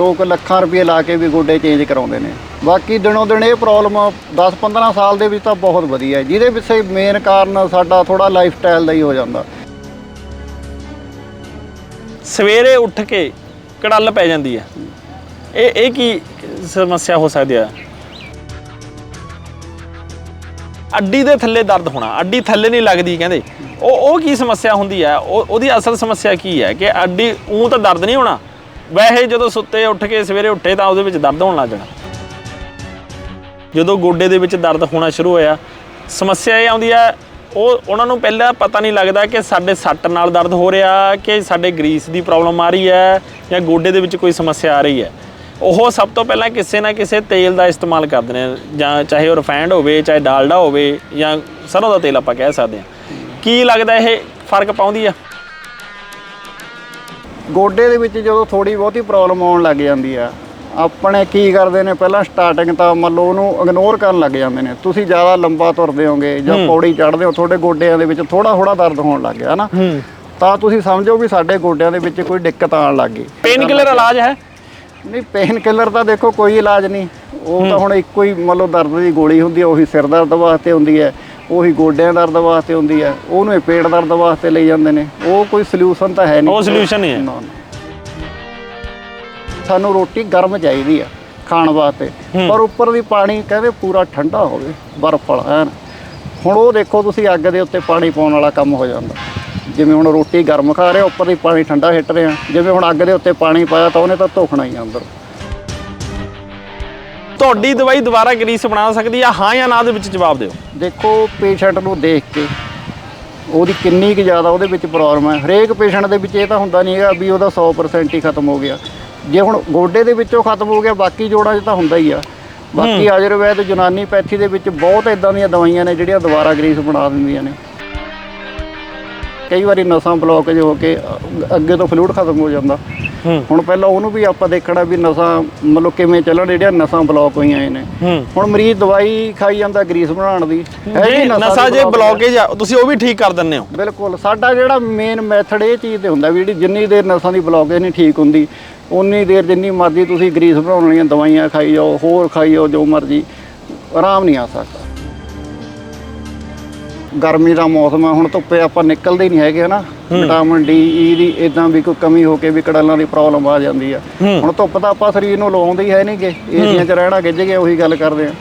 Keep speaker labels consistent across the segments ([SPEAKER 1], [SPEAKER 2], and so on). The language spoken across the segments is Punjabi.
[SPEAKER 1] ਲੋਕ ਲੱਖਾਂ ਰੁਪਏ ਲਾ ਕੇ ਵੀ ਗੋਡੇ ਚੇਂਜ ਕਰਾਉਂਦੇ ਨੇ। ਬਾਕੀ ਦਿਨੋਂ ਦਿਨ ਇਹ ਪ੍ਰੋਬਲਮ 10-15 ਸਾਲ ਦੇ ਵਿੱਚ ਤਾਂ ਬਹੁਤ ਵਧੀਆ ਹੈ, ਜਿਹਦੇ ਪਿੱਛੇ ਮੇਨ ਕਾਰਨ ਸਾਡਾ ਥੋੜਾ ਲਾਈਫ ਸਟਾਈਲ ਦਾ ਹੀ ਹੋ ਜਾਂਦਾ।
[SPEAKER 2] ਸਵੇਰੇ ਉੱਠ ਕੇ ਕੜੱਲ ਪੈ ਜਾਂਦੀ ਹੈ। ਇਹ ਇਹ ਕੀ ਸਮੱਸਿਆ ਹੋ ਸਕਦੀ ਹੈ? ਅੱਡੀ ਦੇ ਥੱਲੇ ਦਰਦ ਹੋਣਾ, ਅੱਡੀ ਥੱਲੇ ਨਹੀਂ ਲੱਗਦੀ ਕਹਿੰਦੇ। ਉਹ ਉਹ ਕੀ ਸਮੱਸਿਆ ਹੁੰਦੀ ਹੈ? ਉਹ, ਉਹਦੀ ਅਸਲ ਸਮੱਸਿਆ ਕੀ ਹੈ ਕਿ ਅੱਡੀ ਉਹ ਤਾਂ ਦਰਦ ਨਹੀਂ ਹੋਣਾ। ਵੈਸੇ ਜਦੋਂ ਸੁੱਤੇ ਉੱਠ ਕੇ ਸਵੇਰੇ ਉੱਠੇ ਤਾਂ ਉਹਦੇ ਵਿੱਚ ਦਰਦ ਹੋਣ ਲੱਗ ਜਾਣਾ। ਜਦੋਂ ਗੋਡੇ ਦੇ ਵਿੱਚ ਦਰਦ ਹੋਣਾ ਸ਼ੁਰੂ ਹੋਇਆ, ਸਮੱਸਿਆ ਇਹ ਆਉਂਦੀ ਹੈ, ਉਹ ਉਹਨਾਂ ਨੂੰ ਪਹਿਲਾਂ ਪਤਾ ਨਹੀਂ ਲੱਗਦਾ ਕਿ ਸਾਡੇ ਸੱਟ ਨਾਲ ਦਰਦ ਹੋ ਰਿਹਾ, ਕਿ ਸਾਡੇ ਗਰੀਸ ਦੀ ਪ੍ਰੋਬਲਮ ਆ ਰਹੀ ਹੈ ਜਾਂ ਗੋਡੇ ਦੇ ਵਿੱਚ ਕੋਈ ਸਮੱਸਿਆ ਆ ਰਹੀ ਹੈ। ਉਹ ਸਭ ਤੋਂ ਪਹਿਲਾਂ ਕਿਸੇ ਨਾ ਕਿਸੇ ਤੇਲ ਦਾ ਇਸਤੇਮਾਲ ਕਰਦੇ ਨੇ, ਜਾਂ ਚਾਹੇ ਉਹ ਰਿਫਾਈਨਡ ਹੋਵੇ, ਚਾਹੇ ਡਾਲਡਾ ਹੋਵੇ, ਜਾਂ ਸਰੋਂ ਦਾ ਤੇਲ ਆਪਾਂ ਕਹਿ ਸਕਦੇ ਹਾਂ। ਕੀ ਲੱਗਦਾ ਇਹ ਫ਼ਰਕ ਪਾਉਂਦੀ ਆ?
[SPEAKER 1] ਗੋਡੇ ਦੇ ਵਿੱਚ ਜਦੋਂ ਥੋੜੀ ਬਹੁਤੀ ਪ੍ਰੋਬਲਮ ਆਉਣ ਲੱਗ ਜਾਂਦੀ ਆ ਆਪਣੇ ਕੀ ਕਰਦੇ ਨੇ? ਪਹਿਲਾਂ ਸਟਾਰਟਿੰਗ ਤਾਂ ਮੰਨ ਲਓ ਉਹਨੂੰ ਇਗਨੋਰ ਕਰਨ ਲੱਗ ਜਾਂਦੇ ਨੇ। ਤੁਸੀਂ ਜ਼ਿਆਦਾ ਲੰਬਾ ਤੁਰਦੇ ਹੋਗੇ ਜਾਂ ਪੌੜੀ ਚੜ੍ਹਦੇ ਹੋ ਤੁਹਾਡੇ ਗੋਡਿਆਂ ਦੇ ਵਿੱਚ ਥੋੜਾ ਥੋੜਾ ਦਰਦ ਹੋਣ ਲੱਗ ਗਿਆ ਨਾ। ਤਾਂ ਤੁਸੀਂ ਸਮਝੋ ਵੀ ਸਾਡੇ ਗੋਡਿਆਂ ਦੇ ਵਿੱਚ ਕੋਈ ਦਿੱਕਤ ਆਉਣ ਲੱਗ ਗਈ।
[SPEAKER 2] ਪੇਨ ਕਿਲਰ ਇਲਾਜ ਹੈ?
[SPEAKER 1] ਨਹੀਂ ਪੇਨ ਕਿਲਰ ਤਾਂ ਦੇਖੋ ਕੋਈ ਇਲਾਜ ਨਹੀਂ। ਉਹ ਤਾਂ ਹੁਣ ਇੱਕੋ ਹੀ ਮੰਨ ਲਓ ਦਰਦ ਦੀ ਗੋਲੀ ਹੁੰਦੀ ਹੈ ਉਹੀ ਸਿਰ ਦਰਦ ਵਾਸਤੇ ਹੁੰਦੀ ਹੈ। ਉਹੀ ਗੋਡਿਆਂ ਦਰਦ ਵਾਸਤੇ ਹੁੰਦੀ ਹੈ ਉਹਨੂੰ ਇਹ ਪੇਟ ਦਰਦ ਵਾਸਤੇ ਲਈ ਜਾਂਦੇ ਨੇ ਉਹ ਕੋਈ ਸੋਲੂਸ਼ਨ ਤਾਂ ਹੈ ਨਹੀਂ।
[SPEAKER 2] ਉਹ solution ਨਹੀਂ ਹੈ।
[SPEAKER 1] ਨਾ, ਨਾ। ਸਾਨੂੰ ਰੋਟੀ ਗਰਮ ਚਾਹੀਦੀ ਆ ਖਾਣ ਵਾਸਤੇ ਪਰ ਉੱਪਰ ਦੀ ਪਾਣੀ ਕਹਿੰਦੇ ਪੂਰਾ ਠੰਡਾ ਹੋਵੇ ਬਰਫ਼ ਵਾਲਾ ਐਨ। ਹੁਣ ਉਹ ਦੇਖੋ ਤੁਸੀਂ ਅੱਗ ਦੇ ਉੱਤੇ ਪਾਣੀ ਪਾਉਣ ਵਾਲਾ ਕੰਮ ਹੋ ਜਾਂਦਾ। ਜਿਵੇਂ ਹੁਣ ਰੋਟੀ ਗਰਮ ਖਾ ਰਹੇ ਉੱਪਰ ਦੀ ਪਾਣੀ ਠੰਡਾ ਹਿੱਟ ਰਹੇ। ਆ ਜਿਵੇਂ ਹੁਣ ਅੱਗ ਦੇ ਉੱਤੇ ਪਾਣੀ ਪਾਇਆ ਤਾਂ ਉਹਨੇ ਤਾਂ ਧੋਖਣਾ ਹੀ ਆ ਅੰਦਰ।
[SPEAKER 2] ਤੁਹਾਡੀ ਦਵਾਈ ਦੁਬਾਰਾ ਗਰੀਸ ਬਣਾ ਸਕਦੀ ਆ? ਹਾਂ ਜਾਂ ਨਾ ਦੇ ਵਿੱਚ ਜਵਾਬ ਦਿਓ।
[SPEAKER 1] ਦੇਖੋ ਪੇਸ਼ੈਂਟ ਨੂੰ ਦੇਖ ਕੇ ਉਹਦੀ ਕਿੰਨੀ ਕੁ ਜ਼ਿਆਦਾ ਉਹਦੇ ਵਿੱਚ ਪ੍ਰੋਬਲਮ ਹੈ। ਹਰੇਕ ਪੇਸ਼ੈਂਟ ਦੇ ਵਿੱਚ ਇਹ ਤਾਂ ਹੁੰਦਾ ਨਹੀਂ ਹੈਗਾ ਵੀ ਉਹਦਾ 100% ਹੀ ਖਤਮ ਹੋ ਗਿਆ। ਜੇ ਹੁਣ ਗੋਡੇ ਦੇ ਵਿੱਚੋਂ ਖਤਮ ਹੋ ਗਿਆ ਬਾਕੀ ਜੋੜਾਂ 'ਚ ਤਾਂ ਹੁੰਦਾ ਹੀ ਆ। ਬਾਕੀ ਆਯੁਰਵੈਦ ਯੂਨਾਨੀ ਪੈਥੀ ਦੇ ਵਿੱਚ ਬਹੁਤ ਇਦਾਂ ਦੀਆਂ ਦਵਾਈਆਂ ਨੇ ਜਿਹੜੀਆਂ ਦੁਬਾਰਾ ਗਰੀਸ ਬਣਾ ਦਿੰਦੀਆਂ ਨੇ। ਕਈ ਵਾਰੀ ਨਸਾਂ ਬਲੌਕੇਜ ਹੋ ਕੇ ਅੱਗੇ ਤੋਂ ਫਲੂਇਡ ਖਤਮ ਹੋ ਜਾਂਦਾ। ਹੁਣ ਪਹਿਲਾਂ ਉਹਨੂੰ ਵੀ ਆਪਾਂ ਦੇਖਣਾ ਵੀ ਨਸਾਂ ਮਤਲਬ ਕਿਵੇਂ ਚੱਲਣ ਜਿਹੜੀਆਂ ਨਸਾਂ ਬਲੌਕ ਹੋਈਆਂ ਨੇ ਹੁਣ ਮਰੀਜ਼ ਦਵਾਈ ਖਾਈ ਜਾਂਦਾ ਗਰੀਸ ਬਣਾਉਣ ਦੀ।
[SPEAKER 2] ਜੀ
[SPEAKER 1] ਨਸਾਂ
[SPEAKER 2] ਜੇ ਬਲੌਕੇਜ ਆ ਤੁਸੀਂ ਉਹ ਵੀ ਠੀਕ ਕਰ ਦਿੰਦੇ ਹੋ।
[SPEAKER 1] ਬਿਲਕੁਲ ਸਾਡਾ ਜਿਹੜਾ ਮੇਨ ਮੈਥਡ ਇਹ ਚੀਜ਼ ਤੇ ਹੁੰਦਾ ਵੀ ਜਿਹੜੀ ਜਿੰਨੀ ਦੇਰ ਨਸਾਂ ਦੀ ਬਲੌਕੇਜ ਨਹੀਂ ਠੀਕ ਹੁੰਦੀ ਉਨੀ ਦੇਰ ਜਿੰਨੀ ਮਰਜ਼ੀ ਤੁਸੀਂ ਗਰੀਸ ਬਣਾਉਣ ਵਾਲੀਆਂ ਦਵਾਈਆਂ ਖਾਈ ਜਾਓ ਹੋਰ ਖਾਈ ਜਾਓ ਜੋ ਮਰਜ਼ੀ ਆਰਾਮ ਨਹੀਂ ਆ ਸਕਦਾ। ਗਰਮੀ ਦਾ ਮੌਸਮ ਹੈ ਹੁਣ ਧੁੱਪੇ ਆਪਾਂ ਨਿਕਲਦੇ ਹੀ ਨਹੀਂ ਹੈਗੇ ਹਨਾ? ਵਿਟਾਮਿਨ ਡੀ ਈ ਦੀ ਇਦਾਂ ਵੀ ਕੋਈ ਕਮੀ ਹੋ ਕੇ ਵੀ ਕੜਲਾਂ ਦੀ ਪ੍ਰੋਬਲਮ ਆ ਜਾਂਦੀ ਆ। ਹੁਣ ਧੁੱਪ ਤਾਂ ਆਪਾਂ ਸਰੀਰ ਨੂੰ ਲਾਉਂਦੇ ਹੀ ਹੈ ਨਹੀਂਗੇ ਏਰੀਆ 'ਚ ਰਹਿਣਾ ਗਿੱਜ ਗਏ ਉਹੀ ਗੱਲ ਕਰਦੇ ਆ।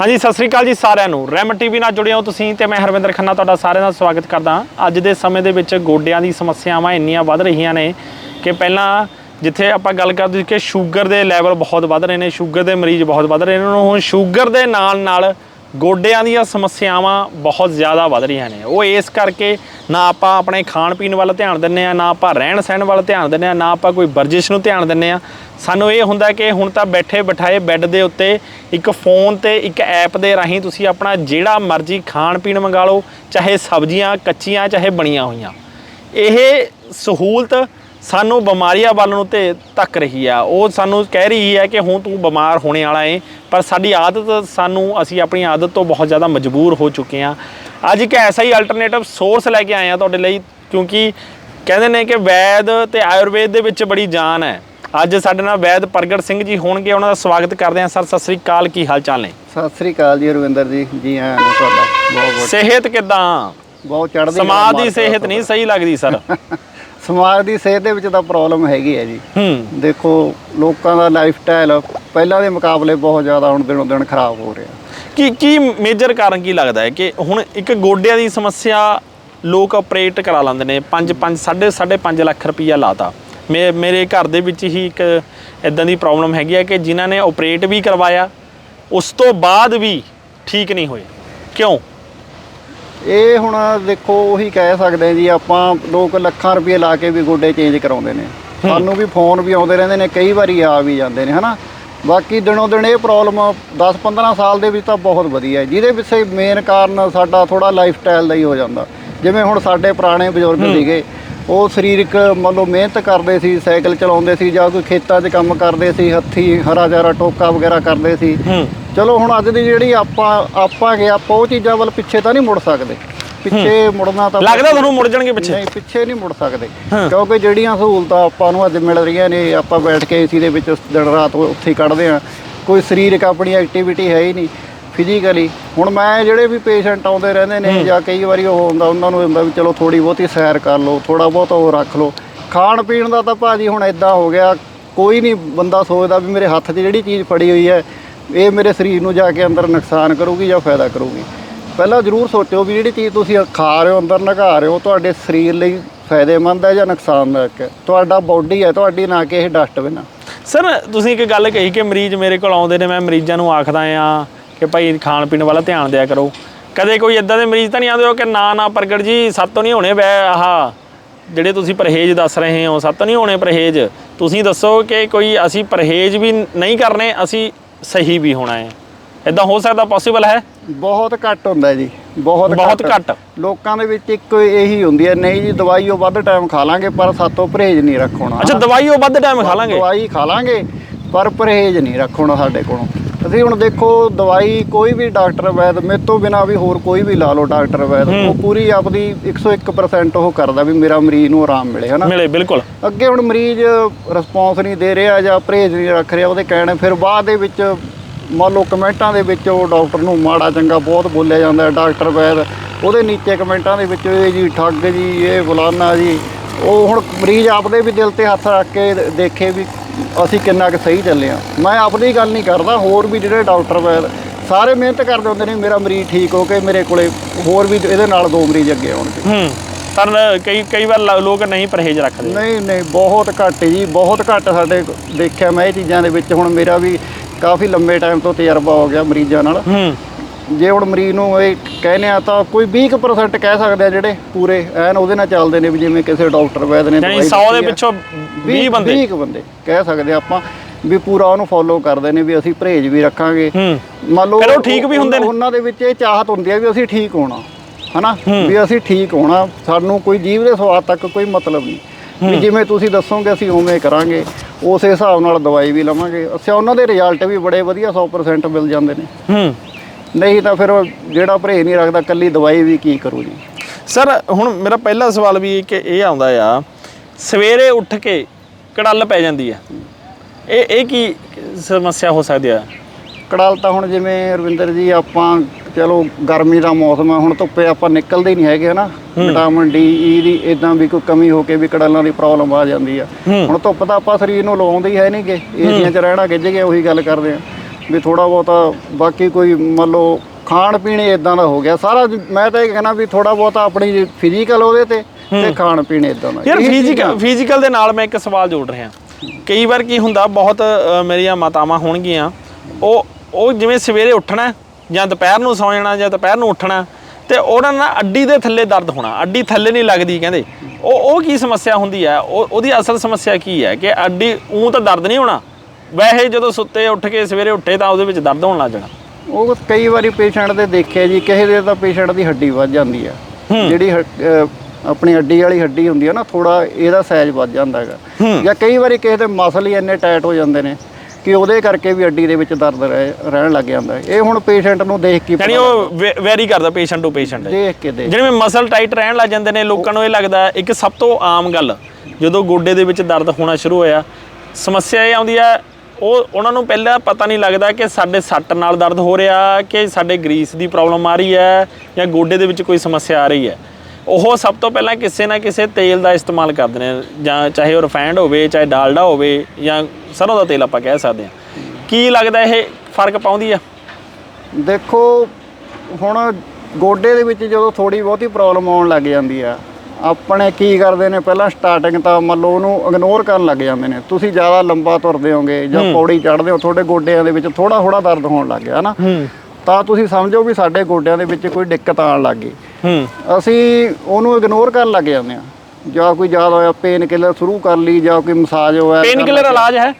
[SPEAKER 2] ਹਾਂਜੀ ਸਤਿ ਸ੍ਰੀ ਅਕਾਲ ਜੀ ਸਾਰਿਆਂ ਨੂੰ। ਰੈਮ ਟੀਵੀ ਨਾਲ ਜੁੜੇ ਹੋ ਤੁਸੀਂ ਤੇ ਮੈਂ ਹਰਵਿੰਦਰ ਖੰਨਾ ਤੁਹਾਡਾ ਸਾਰਿਆਂ ਦਾ ਸਵਾਗਤ ਕਰਦਾ ਅੱਜ ਦੇ ਸਮੇਂ ਦੇ ਵਿੱਚ ਗੋਡਿਆਂ ਦੀ ਸਮੱਸਿਆਵਾਂ ਇੰਨੀਆਂ ਵੱਧ ਰਹੀਆਂ ਨੇ ਕਿ ਪਹਿਲਾਂ ਜਿੱਥੇ ਆਪਾਂ ਗੱਲ ਕਰਦੇ ਕਿ ਸ਼ੂਗਰ ਦੇ ਲੈਵਲ ਬਹੁਤ ਵੱਧ ਰਹੇ ਨੇ ਸ਼ੂਗਰ ਦੇ ਮਰੀਜ਼ ਬਹੁਤ ਵੱਧ ਰਹੇ ਨੂੰ ਹੁਣ ਸ਼ੂਗਰ ਦੇ ਨਾਲ ਨਾਲ ਗੋਡਿਆਂ ਦੀਆਂ ਸਮੱਸਿਆਵਾਂ ਬਹੁਤ ਜ਼ਿਆਦਾ ਵੱਧ ਰਹੀਆਂ ਨੇ। ਉਹ ਇਸ ਕਰਕੇ ਨਾ ਆਪਾਂ ਆਪਣੇ ਖਾਣ ਪੀਣ ਵੱਲ ਧਿਆਨ ਦਿੰਨੇ ਆ ਨਾ ਆਪਾਂ ਰਹਿਣ ਸਹਿਣ ਵੱਲ ਧਿਆਨ ਦਿੰਨੇ ਆ ਨਾ ਆਪਾਂ ਕੋਈ ਵਰਜਿਸ਼ ਨੂੰ ਧਿਆਨ ਦਿੰਨੇ ਆ ਸਾਨੂੰ ਇਹ ਹੁੰਦਾ ਕਿ ਹੁਣ ਤਾਂ ਬੈਠੇ ਬਿਠਾਏ ਬੈੱਡ ਦੇ ਉੱਤੇ ਇੱਕ ਫੋਨ ਤੇ ਇੱਕ ਐਪ ਦੇ ਰਾਹੀਂ ਤੁਸੀਂ ਆਪਣਾ ਜਿਹੜਾ ਮਰਜ਼ੀ ਖਾਣ ਪੀਣ ਮੰਗਾ ਲਓ, ਚਾਹੇ ਸਬਜ਼ੀਆਂ, ਕੱਚੀਆਂ, ਚਾਹੇ ਬਣੀਆਂ ਹੋਈਆਂ। ਇਹ ਸਹੂਲਤ ਸਾਨੂੰ ਬਿਮਾਰੀਆਂ ਵੱਲ ਨੂੰ ਤੇ ਤੱਕ ਰਹੀ ਆ। ਉਹ ਸਾਨੂੰ ਕਹਿ ਰਹੀ ਹੈ ਕਿ ਹੁਣ ਤੂੰ ਬਿਮਾਰ ਹੋਣੇ ਵਾਲਾ ਏ ਪਰ ਸਾਡੀ ਆਦਤ ਸਾਨੂੰ ਅਸੀਂ ਆਪਣੀ ਆਦਤ ਤੋਂ ਬਹੁਤ ਜ਼ਿਆਦਾ ਮਜਬੂਰ ਹੋ ਚੁੱਕੇ ਆ। ਅੱਜ ਇੱਕ ਐਸਾ ਹੀ ਅਲਟਰਨੇਟਿਵ ਸੋਰਸ ਲੈ ਕੇ ਆਏ ਆ ਤੁਹਾਡੇ ਲਈ ਕਿਉਂਕਿ ਕਹਿੰਦੇ ਨੇ ਕਿ ਵੈਦ ਤੇ ਆਯੁਰਵੇਦ ਦੇ ਵਿੱਚ ਬੜੀ ਜਾਨ ਹੈ। ਅੱਜ ਸਾਡੇ ਨਾਲ ਵੈਦ ਪ੍ਰਗਟ ਸਿੰਘ ਜੀ ਹੋਣਗੇ ਉਹਨਾਂ ਦਾ ਸਵਾਗਤ ਕਰਦੇ ਹਾਂ ਸਰ ਸਤਿ ਸ੍ਰੀ ਅਕਾਲ ਕੀ ਹਾਲ ਚਾਲ ਨੇ?
[SPEAKER 1] ਸਤਿ ਸ੍ਰੀ ਅਕਾਲ ਜੀ ਰਵਿੰਦਰ ਜੀ। ਜੀ ਆਇਆਂ ਨੂੰ ਤੁਹਾਡਾ ਬਹੁਤ ਬਹੁਤ
[SPEAKER 2] ਸਿਹਤ ਕਿਦਾਂ?
[SPEAKER 1] ਬਹੁਤ ਚੜ੍ਹਦੀ
[SPEAKER 2] ਸਮਾਜ ਦਾ ਸਿਹਤ ਨਹੀਂ ਸਹੀ ਲੱਗਦੀ ਸਰ।
[SPEAKER 1] ਸਮਾਜ ਦੀ ਸਿਹਤ ਦੇ ਵਿੱਚ ਤਾਂ ਪ੍ਰੋਬਲਮ ਹੈਗੀ ਹੈ ਜੀ।
[SPEAKER 2] ਹੂੰ।
[SPEAKER 1] ਦੇਖੋ ਲੋਕਾਂ ਦਾ ਲਾਈਫ ਸਟਾਈਲ ਪਹਿਲਾਂ ਦੇ ਮੁਕਾਬਲੇ ਬਹੁਤ ਜ਼ਿਆਦਾ ਹੁਣ ਦਿਨੋਂ ਦਿਨ ਖਰਾਬ ਹੋ ਰਿਹਾ।
[SPEAKER 2] ਕੀ ਕੀ ਮੇਜਰ ਕਾਰਨ ਕੀ ਲੱਗਦਾ ਹੈ ਕਿ ਹੁਣ ਇੱਕ ਗੋਡਿਆਂ ਦੀ ਸਮੱਸਿਆ ਲੋਕ ਆਪਰੇਟ ਕਰਾ ਲੈਂਦੇ ਨੇ 5 5 ਸਾਢੇ 5 ਲੱਖ ਰੁਪਈਆ ਲਾਤਾ। ਮੇ ਮੇਰੇ ਘਰ ਦੇ ਵਿੱਚ ਹੀ ਇੱਕ ਇਦਾਂ ਦੀ ਪ੍ਰੋਬਲਮ ਹੈਗੀ ਹੈ ਕਿ ਜਿਨ੍ਹਾਂ ਨੇ ਆਪਰੇਟ ਵੀ ਕਰਵਾਇਆ ਉਸ ਤੋਂ ਬਾਅਦ ਵੀ ਠੀਕ ਨਹੀਂ ਹੋਏ। ਕਿਉਂ?
[SPEAKER 1] ਇਹ ਹੁਣ ਦੇਖੋ ਉਹੀ ਕਹਿ ਸਕਦੇ ਜੀ ਆਪਾਂ ਲੋਕ ਲੱਖਾਂ ਰੁਪਏ ਲਾ ਕੇ ਵੀ ਗੋਡੇ ਚੇਂਜ ਕਰਾਉਂਦੇ ਨੇ। ਸਾਨੂੰ ਵੀ ਫੋਨ ਵੀ ਆਉਂਦੇ ਰਹਿੰਦੇ ਨੇ ਕਈ ਵਾਰੀ ਆ ਵੀ ਜਾਂਦੇ ਨੇ ਹਨਾ? ਬਾਕੀ ਦਿਨੋਂ ਦਿਨ ਇਹ ਪ੍ਰੋਬਲਮ 10-15 ਸਾਲ ਦੇ ਵਿੱਚ ਤਾਂ ਬਹੁਤ ਵਧੀਆ ਹੈ ਜਿਹਦੇ ਪਿੱਛੇ ਮੇਨ ਕਾਰਨ ਸਾਡਾ ਥੋੜਾ ਲਾਈਫ ਸਟਾਈਲ ਦਾ ਹੀ ਹੋ ਜਾਂਦਾ। ਜਿਵੇਂ ਹੁਣ ਸਾਡੇ ਪੁਰਾਣੇ ਬਜ਼ੁਰਗ ਸੀਗੇ ਉਹ ਸਰੀਰਕ ਮੰਨ ਲਓ ਮਿਹਨਤ ਕਰਦੇ ਸੀ ਸਾਈਕਲ ਚਲਾਉਂਦੇ ਸੀ ਜਾਂ ਕੋਈ ਖੇਤਾਂ 'ਚ ਕੰਮ ਕਰਦੇ ਸੀ ਹੱਥੀ ਹਰਾ ਚਾਰਾ ਟੋਕਾ ਵਗੈਰਾ ਕਰਦੇ ਸੀ। ਚਲੋ ਹੁਣ ਅੱਜ ਦੀ ਜਿਹੜੀ ਆਪਾਂ ਆਪਾਂ ਗਏ ਆਪਾਂ ਉਹ ਚੀਜ਼ਾਂ ਵੱਲ ਪਿੱਛੇ ਤਾਂ ਨਹੀਂ ਮੁੜ ਸਕਦੇ। ਪਿੱਛੇ ਮੁੜਨਾ ਤਾਂ
[SPEAKER 2] ਲੱਗਦਾ ਤੁਹਾਨੂੰ ਮੁੜ ਜਾਣਗੇ ਪਿੱਛੇ?
[SPEAKER 1] ਨਹੀਂ ਪਿੱਛੇ ਨਹੀਂ ਮੁੜ ਸਕਦੇ। ਕਿਉਂਕਿ ਜਿਹੜੀਆਂ ਸਹੂਲਤਾਂ ਆਪਾਂ ਨੂੰ ਅੱਜ ਮਿਲ ਰਹੀਆਂ ਨੇ ਆਪਾਂ ਬੈਠ ਕੇ ਏਸੀ ਦੇ ਵਿੱਚ ਦਿਨ ਰਾਤ ਉੱਥੇ ਕੱਢਦੇ ਆ ਕੋਈ ਸਰੀਰਕ ਆਪਣੀ ਐਕਟੀਵਿਟੀ ਹੈ ਹੀ ਨਹੀਂ। ਫਿਜ਼ੀਕਲੀ ਹੁਣ ਮੈਂ ਜਿਹੜੇ ਵੀ ਪੇਸ਼ੈਂਟ ਆਉਂਦੇ ਰਹਿੰਦੇ ਨੇ ਜਾਂ ਕਈ ਵਾਰੀ ਉਹ ਹੁੰਦਾ ਉਹਨਾਂ ਨੂੰ ਹੁੰਦਾ ਵੀ ਚਲੋ ਥੋੜੀ ਬਹੁਤੀ ਸੈਰ ਕਰ ਲਓ ਥੋੜਾ ਬਹੁਤ ਉਹ ਰੱਖ ਲਓ। ਖਾਣ ਪੀਣ ਦਾ ਤਾਂ ਭਾਜੀ ਹੁਣ ਇਦਾਂ ਹੋ ਗਿਆ ਕੋਈ ਨਹੀਂ ਬੰਦਾ ਸੋਚਦਾ ਵੀ ਮੇਰੇ ਹੱਥ 'ਚ ਜਿਹੜੀ ਚੀਜ਼ ਫੜੀ ਹੋਈ ਹੈ ਇਹ ਮੇਰੇ ਸਰੀਰ ਨੂੰ ਜਾ ਕੇ ਅੰਦਰ ਨੁਕਸਾਨ ਕਰੂਗੀ ਜਾਂ ਫਾਇਦਾ ਕਰੂਗੀ। ਪਹਿਲਾਂ ਜ਼ਰੂਰ ਸੋਚੋ ਵੀ ਜਿਹੜੀ ਚੀਜ਼ ਤੁਸੀਂ ਖਾ ਰਹੇ ਹੋ ਅੰਦਰ ਨਗਾ ਰਹੇ ਹੋ ਤੁਹਾਡੇ ਸਰੀਰ ਲਈ ਫਾਇਦੇਮੰਦ ਹੈ ਜਾਂ ਨੁਕਸਾਨਦਾਇਕ ਹੈ? ਤੁਹਾਡਾ ਬਾਡੀ ਹੈ ਤੁਹਾਡੀ ਨਾ ਕਿ ਇਹ ਡਸਟਬਿਨ ਆ।
[SPEAKER 2] ਸਰ ਤੁਸੀਂ ਇੱਕ ਗੱਲ ਕਹੀ ਕਿ ਮਰੀਜ਼ ਮੇਰੇ ਕੋਲ ਆਉਂਦੇ ਨੇ ਮੈਂ ਮਰੀਜ਼ਾਂ ਨੂੰ ਆਖਦਾ ਆ ਕਿ ਭਾਈ ਖਾਣ ਪੀਣ ਵਾਲਾ ਧਿਆਨ ਦਿਆ ਕਰੋ। ਕਦੇ ਕੋਈ ਇਦਾਂ ਦੇ ਮਰੀਜ਼ ਤਾਂ ਨਹੀਂ ਆਉਂਦੇ ਹੋ ਕਿ ਨਾ ਨਾ ਪ੍ਰਗਟ ਜੀ ਸਾਤੋਂ ਨਹੀਂ ਹੋਣੇ ਵੈ ਆਹ ਜਿਹੜੇ ਤੁਸੀਂ ਪਰਹੇਜ਼ ਦੱਸ ਰਹੇ ਹੋ ਸਾਤੋਂ ਨਹੀਂ ਹੋਣੇ ਪਰਹੇਜ਼। ਤੁਸੀਂ ਦੱਸੋ ਕਿ ਕੋਈ ਅਸੀਂ ਪਰਹੇਜ਼ ਵੀ ਨਹੀਂ ਕਰਨੇ ਅਸੀਂ ਸਹੀ ਵੀ ਹੋਣਾ ਹੈ। ਇਦਾਂ ਹੋ ਸਕਦਾ ਪੋਸੀਬਲ ਹੈ?
[SPEAKER 1] ਬਹੁਤ ਘੱਟ ਹੁੰਦਾ ਜੀ ਬਹੁਤ
[SPEAKER 2] ਬਹੁਤ ਘੱਟ।
[SPEAKER 1] ਲੋਕਾਂ ਦੇ ਵਿੱਚ ਇੱਕ ਇਹੀ ਹੁੰਦੀ ਹੈ ਨਹੀਂ ਜੀ ਦਵਾਈ ਉਹ ਵੱਧ ਟਾਈਮ ਖਾ ਲਾਂਗੇ ਪਰ ਸਾਤੋਂ ਪਰਹੇਜ਼ ਨਹੀਂ ਰੱਖਣਾ।
[SPEAKER 2] ਅੱਛਾ ਦਵਾਈ ਉਹ ਵੱਧ ਟਾਈਮ ਖਾ ਲਾਂਗੇ?
[SPEAKER 1] ਦਵਾਈ ਖਾ ਲਾਂਗੇ ਪਰ ਪਰਹੇਜ਼ ਨਹੀਂ ਰੱਖਣਾ ਸਾਡੇ ਕੋਲੋਂ। ਅਸੀਂ ਹੁਣ ਦੇਖੋ ਦਵਾਈ ਕੋਈ ਵੀ ਡਾਕਟਰ ਵੈਦ ਮੇਰੇ ਤੋਂ ਬਿਨਾ ਵੀ ਹੋਰ ਕੋਈ ਵੀ ਲਾ ਲਓ ਡਾਕਟਰ ਵੈਦ ਉਹ ਪੂਰੀ ਆਪਦੀ 101% ਉਹ ਕਰਦਾ ਵੀ ਮੇਰਾ ਮਰੀਜ਼ ਨੂੰ ਆਰਾਮ ਮਿਲੇ ਹਨਾ?
[SPEAKER 2] ਮਿਲੇ ਬਿਲਕੁਲ।
[SPEAKER 1] ਅੱਗੇ ਹੁਣ ਮਰੀਜ਼ ਰਿਸਪੌਂਸ ਨਹੀਂ ਦੇ ਰਿਹਾ ਜਾਂ ਪਰਹੇਜ਼ ਨਹੀਂ ਰੱਖ ਰਿਹਾ ਉਹਦੇ ਕਹਿਣੇ ਫਿਰ ਬਾਅਦ ਦੇ ਵਿੱਚ ਮੰਨ ਲਓ ਕਮੈਂਟਾਂ ਦੇ ਵਿੱਚ ਉਹ ਡਾਕਟਰ ਨੂੰ ਮਾੜਾ ਚੰਗਾ ਬਹੁਤ ਬੋਲਿਆ ਜਾਂਦਾ ਹੈ ਡਾਕਟਰ ਵੈਦ ਉਹਦੇ ਨੀਚੇ ਕਮੈਂਟਾਂ ਦੇ ਵਿੱਚ ਇਹ ਜੀ ਠੱਗ ਜੀ ਇਹ ਫਲਾਨਾ ਜੀ ਉਹ ਹੁਣ ਮਰੀਜ਼ ਆਪਦੇ ਵੀ ਦਿਲ ਤੇ ਹੱਥ ਰੱਖ ਕੇ ਦੇਖੇ ਵੀ ਅਸੀਂ ਕਿੰਨਾ ਕੁ ਸਹੀ ਚੱਲੇ ਆ ਮੈਂ ਆਪਣੀ ਗੱਲ ਨਹੀਂ ਕਰਦਾ ਹੋਰ ਵੀ ਜਿਹੜੇ ਡਾਕਟਰ ਵੈਦ ਸਾਰੇ ਮਿਹਨਤ ਕਰਦੇ ਹੁੰਦੇ ਨੇ ਮੇਰਾ ਮਰੀਜ਼ ਠੀਕ ਹੋ ਕੇ ਮੇਰੇ ਕੋਲੇ ਹੋਰ ਵੀ ਇਹਦੇ ਨਾਲ ਦੋ ਮਰੀਜ਼ ਅੱਗੇ ਆਉਣਗੇ।
[SPEAKER 2] ਹੂੰ ਪਰ ਕਈ ਕਈ ਵਾਰ ਲੋਕ ਨਹੀਂ ਪਰਹੇਜ਼ ਰੱਖਦੇ।
[SPEAKER 1] ਨਹੀਂ ਨਹੀਂ ਬਹੁਤ ਘੱਟ ਜੀ ਬਹੁਤ ਘੱਟ ਸਾਡੇ ਦੇਖਿਆ ਮੈਂ ਇਹ ਚੀਜ਼ਾਂ ਦੇ ਵਿੱਚ ਹੁਣ ਮੇਰਾ ਵੀ ਕਾਫੀ ਲੰਬੇ ਟਾਈਮ ਤੋਂ ਤਜਰਬਾ ਹੋ ਗਿਆ ਮਰੀਜ਼ਾਂ ਨਾਲ।
[SPEAKER 2] ਹੂੰ।
[SPEAKER 1] ਜੇ ਹੁਣ ਮਰੀਜ਼ ਨੂੰ ਇਹ ਕਹਿੰਦੇ ਆ ਤਾਂ ਕੋਈ 20% ਕਹਿ ਸਕਦੇ ਆ ਜਿਹੜੇ ਪੂਰੇ ਐਨ ਉਹਦੇ ਨਾਲ ਚੱਲਦੇ ਨੇ ਵੀ ਜਿਵੇਂ ਕਿਸੇ ਡਾਕਟਰ ਵੈਦ ਨੇ
[SPEAKER 2] ਯਾਨੀ
[SPEAKER 1] ਦਵਾਈ
[SPEAKER 2] 100 ਦੇ
[SPEAKER 1] ਆ।
[SPEAKER 2] ਪਿੱਛੋਂ 20 ਬੰਦੇ।
[SPEAKER 1] 20 ਕੁ ਬੰਦੇ ਕਹਿ ਸਕਦੇ ਆ ਆਪਾਂ ਵੀ ਪੂਰਾ ਉਹਨੂੰ ਫੋਲੋ ਕਰਦੇ ਨੇ ਵੀ ਅਸੀਂ ਪਰਹੇਜ਼ ਵੀ ਰੱਖਾਂਗੇ। ਮੰਨ ਲਓ
[SPEAKER 2] ਫਿਰ ਉਹ ਠੀਕ ਵੀ ਹੁੰਦੇ ਨੇ।
[SPEAKER 1] ਉਹਨਾਂ ਦੇ ਵਿੱਚ ਇਹ ਚਾਹਤ ਹੁੰਦੀ ਹੈ ਵੀ ਅਸੀਂ ਠੀਕ ਹੋਣਾ ਹਨਾ? ਵੀ ਅਸੀਂ ਠੀਕ ਹੋਣਾ ਸਾਨੂੰ ਕੋਈ ਜੀਵ ਦੇ ਸਵਾਦ ਤੱਕ ਕੋਈ ਮਤਲਬ ਨਹੀਂ। ਵੀ ਜਿਵੇਂ ਤੁਸੀਂ ਦੱਸੋਗੇ ਅਸੀਂ ਉਵੇਂ ਕਰਾਂਗੇ ਉਸੇ ਹਿਸਾਬ ਨਾਲ ਦਵਾਈ ਵੀ ਲਵਾਂਗੇ। ਅੱਛਾ ਉਹਨਾਂ ਦੇ ਰਿਜ਼ਲਟ ਵੀ ਬੜੇ ਵਧੀਆ 100% ਮਿਲ ਜਾਂਦੇ ਨੇ।
[SPEAKER 2] ਹੂੰ।
[SPEAKER 1] ਨਹੀਂ ਤਾਂ ਫਿਰ ਉਹ ਜਿਹੜਾ ਭਰੇ ਨਹੀਂ ਰੱਖਦਾ ਕੱਲੀ ਦਵਾਈ ਵੀ ਕੀ ਕਰੂ ਜੀ?
[SPEAKER 2] ਸਰ ਹੁਣ ਮੇਰਾ ਪਹਿਲਾ ਸਵਾਲ ਵੀ ਕਿ ਇਹ ਆਉਂਦਾ ਆ ਸਵੇਰੇ ਉੱਠ ਕੇ ਕੜਲ ਪੈ ਜਾਂਦੀ ਆ। ਇਹ ਇਹ ਕੀ ਸਮੱਸਿਆ ਹੋ ਸਕਦੀ ਆ?
[SPEAKER 1] ਕੜਾਲ ਤਾਂ ਹੁਣ ਜਿਵੇਂ ਰਵਿੰਦਰ ਜੀ ਆਪਾਂ ਚਲੋ ਗਰਮੀ ਦਾ ਮੌਸਮ ਹੈ ਹੁਣ ਧੁੱਪੇ ਆਪਾਂ ਨਿਕਲਦੇ ਨਹੀਂ ਹੈਗੇ ਹਨਾ। ਵਿਟਾਮਿਨ ਡੀ ਈ ਦੀ ਇਦਾਂ ਵੀ ਕੋਈ ਕਮੀ ਹੋ ਕੇ ਵੀ ਕੜਾਲਾਂ ਦੀ ਪ੍ਰੋਬਲਮ ਆ ਜਾਂਦੀ ਆ। ਹੁਣ ਧੁੱਪ ਤਾਂ ਆਪਾਂ ਸਰੀਰ ਨੂੰ ਲਵਾਉਂਦੇ ਹੀ ਹੈ ਨਹੀਂਗੇ ਏਸੀਆਂ 'ਚ ਰਹਿਣਾ ਗਿੱਜ ਗਏ ਉਹੀ ਗੱਲ ਕਰਦੇ ਆ। ਵੀ ਥੋੜਾ ਬਹੁਤਾ ਬਾਕੀ ਕੋਈ ਮੰਨ ਲਓ ਖਾਣ ਪੀਣੇ ਇਦਾਂ ਦਾ ਹੋ ਗਿਆ। ਸਾਰਾ ਮੈਂ ਤਾਂ ਇਹ ਕਹਿਣਾ ਵੀ ਥੋੜਾ ਬਹੁਤਾ ਆਪਣੀ ਫਿਜ਼ੀਕਲ ਉਹਦੇ ਤੇ ਤੇ ਖਾਣ ਪੀਣੇ ਇਦਾਂ ਦਾ।
[SPEAKER 2] ਯਾਰ ਫਿਜ਼ੀਕਲ ਫਿਜ਼ੀਕਲ ਦੇ ਨਾਲ ਮੈਂ ਇੱਕ ਸਵਾਲ ਜੋੜ ਰਿਹਾ। ਕਈ ਵਾਰ ਕੀ ਹੁੰਦਾ ਬਹੁਤ ਮੇਰੀਆਂ ਮਾਤਾਵਾਂ ਹੋਣਗੀਆਂ। ਉਹ ਉਹ ਜਿਵੇਂ ਸਵੇਰੇ ਉੱਠਣਾ ਜਾਂ ਦੁਪਹਿਰ ਨੂੰ ਸੌ ਜਾਣਾ ਜਾਂ ਦੁਪਹਿਰ ਨੂੰ ਉੱਠਣਾ ਤੇ ਉਹਨਾਂ ਨਾਲ ਅੱਡੀ ਦੇ ਥੱਲੇ ਦਰਦ ਹੋਣਾ ਅੱਡੀ ਥੱਲੇ ਨਹੀਂ ਲੱਗਦੀ ਕਹਿੰਦੇ। ਉਹ ਉਹ ਕੀ ਸਮੱਸਿਆ ਹੁੰਦੀ ਹੈ? ਉਹ ਉਹਦੀ ਅਸਲ ਸਮੱਸਿਆ ਕੀ ਹੈ ਕਿ ਅੱਡੀ ਉਹ ਤਾਂ ਦਰਦ ਨਹੀਂ ਹੋਣਾ। ਵੈਸੇ ਜਦੋਂ ਸੁੱਤੇ ਉੱਠ ਕੇ ਸਵੇਰੇ ਉੱਠੇ ਤਾਂ ਉਹਦੇ ਵਿੱਚ ਦਰਦ ਹੋਣ ਲੱਗ ਜਾਣਾ।
[SPEAKER 1] ਉਹ ਕਈ ਵਾਰੀ ਪੇਸ਼ੈਂਟ ਦੇ ਦੇਖਿਆ ਜੀ ਕਿਸੇ ਦੇ ਤਾਂ ਪੇਸ਼ੈਂਟ ਦੀ ਹੱਡੀ ਵੱਧ ਜਾਂਦੀ ਆ। ਜਿਹੜੀ ਆਪਣੀ ਹੱਡੀ ਵਾਲੀ ਹੱਡੀ ਹੁੰਦੀ ਆ ਨਾ ਥੋੜਾ ਇਹਦਾ ਸਾਈਜ਼ ਵੱਧ ਜਾਂਦਾ ਹੈਗਾ। ਜਾਂ ਕਈ ਵਾਰੀ ਕਿਸੇ ਦੇ ਮਸਲ ਹੀ ਇੰਨੇ ਟਾਈਟ ਹੋ ਜਾਂਦੇ ਨੇ ਕਿ ਉਹਦੇ ਕਰਕੇ ਵੀ ਹੱਡੀ ਦੇ ਵਿੱਚ ਦਰਦ ਰਹਿ- ਰਹਿਣ ਲੱਗ ਜਾਂਦਾ। ਹੈ। ਇਹ ਹੁਣ ਪੇਸ਼ੈਂਟ ਨੂੰ ਦੇਖ ਕੇ
[SPEAKER 2] ਯਾਨੀ ਉਹ ਵੈਰੀ ਕਰਦਾ ਪੇਸ਼ੈਂਟ ਟੂ ਪੇਸ਼ੈਂਟ
[SPEAKER 1] ਦੇਖ ਕੇ ਦੇਖ
[SPEAKER 2] ਜਿਵੇਂ ਮਸਲ ਟਾਈਟ ਰਹਿਣ ਲੱਗ ਜਾਂਦੇ ਨੇ ਲੋਕਾਂ ਨੂੰ ਇਹ ਲੱਗਦਾ ਇੱਕ ਸਭ ਤੋਂ ਆਮ ਗੱਲ ਜਦੋਂ ਗੋਡੇ ਦੇ ਵਿੱਚ ਦਰਦ ਹੋਣਾ ਸ਼ੁਰੂ ਹੋਇਆ ਸਮੱਸਿਆ ਇਹ ਆਉਂਦੀ ਹੈ ਉਹ ਉਹਨਾਂ ਨੂੰ ਪਹਿਲਾਂ ਪਤਾ ਨਹੀਂ ਲੱਗਦਾ ਕਿ ਸਾਡੇ ਸੱਟ ਨਾਲ ਦਰਦ ਹੋ ਰਿਹਾ, ਕਿ ਸਾਡੇ ਗਰੀਸ ਦੀ ਪ੍ਰੋਬਲਮ ਆ ਰਹੀ ਹੈ ਜਾਂ ਗੋਡੇ ਦੇ ਵਿੱਚ ਕੋਈ ਸਮੱਸਿਆ ਆ ਰਹੀ ਹੈ। ਉਹ ਸਭ ਤੋਂ ਪਹਿਲਾਂ ਕਿਸੇ ਨਾ ਕਿਸੇ ਤੇਲ ਦਾ ਇਸਤੇਮਾਲ ਕਰਦੇ ਨੇ, ਜਾਂ ਚਾਹੇ ਉਹ ਰਿਫਾਈਨਡ ਹੋਵੇ, ਚਾਹੇ ਡਾਲਡਾ ਹੋਵੇ, ਜਾਂ ਸਰੋਂ ਦਾ ਤੇਲ ਆਪਾਂ ਕਹਿ ਸਕਦੇ ਹਾਂ। ਕੀ ਲੱਗਦਾ ਇਹ ਫ਼ਰਕ ਪਾਉਂਦੀ ਆ?
[SPEAKER 1] ਦੇਖੋ, ਹੁਣ ਗੋਡੇ ਦੇ ਵਿੱਚ ਜਦੋਂ ਥੋੜੀ ਬਹੁਤੀ ਪ੍ਰੋਬਲਮ ਆਉਣ ਲੱਗ ਜਾਂਦੀ ਆ ਆਪਣੇ ਕੀ ਕਰਦੇ ਨੇ? ਪਹਿਲਾਂ ਸਟਾਰਟਿੰਗ ਤਾਂ ਮੰਨ ਲਓ ਉਹਨੂੰ ਇਗਨੋਰ ਕਰਨ ਲੱਗ ਜਾਂਦੇ ਨੇ। ਤੁਸੀਂ ਜ਼ਿਆਦਾ ਲੰਬਾ ਤੁਰਦੇ ਹੋਗੇ ਜਾਂ ਪੌੜੀ ਚੜ੍ਹਦੇ ਹੋ ਤੁਹਾਡੇ ਗੋਡਿਆਂ ਦੇ ਵਿੱਚ ਥੋੜਾ ਥੋੜਾ ਦਰਦ ਹੋਣ ਲੱਗ ਗਿਆ ਨਾ
[SPEAKER 2] ਹੂੰ।
[SPEAKER 1] ਤਾਂ ਤੁਸੀਂ ਸਮਝੋ ਵੀ ਸਾਡੇ ਗੋਡਿਆਂ ਦੇ ਵਿੱਚ ਕੋਈ ਦਿੱਕਤ ਆਉਣ ਲੱਗ ਗਈ। ਅਸੀਂ ਉਹਨੂੰ ਇਗਨੋਰ ਕਰਨ ਲੱਗ ਜਾਂਦੇ ਆ ਜਾਂ ਕੋਈ ਜ਼ਿਆਦਾ ਹੋਇਆ ਪੇਨ ਕਿਲਰ ਸ਼ੁਰੂ ਕਰ ਲਈ ਜਾਂ ਕੋਈ ਮਸਾਜ ਹੋਇਆ
[SPEAKER 2] ਪੇਨ ਕਿਲਰ ਇਲਾਜ ਹੈ?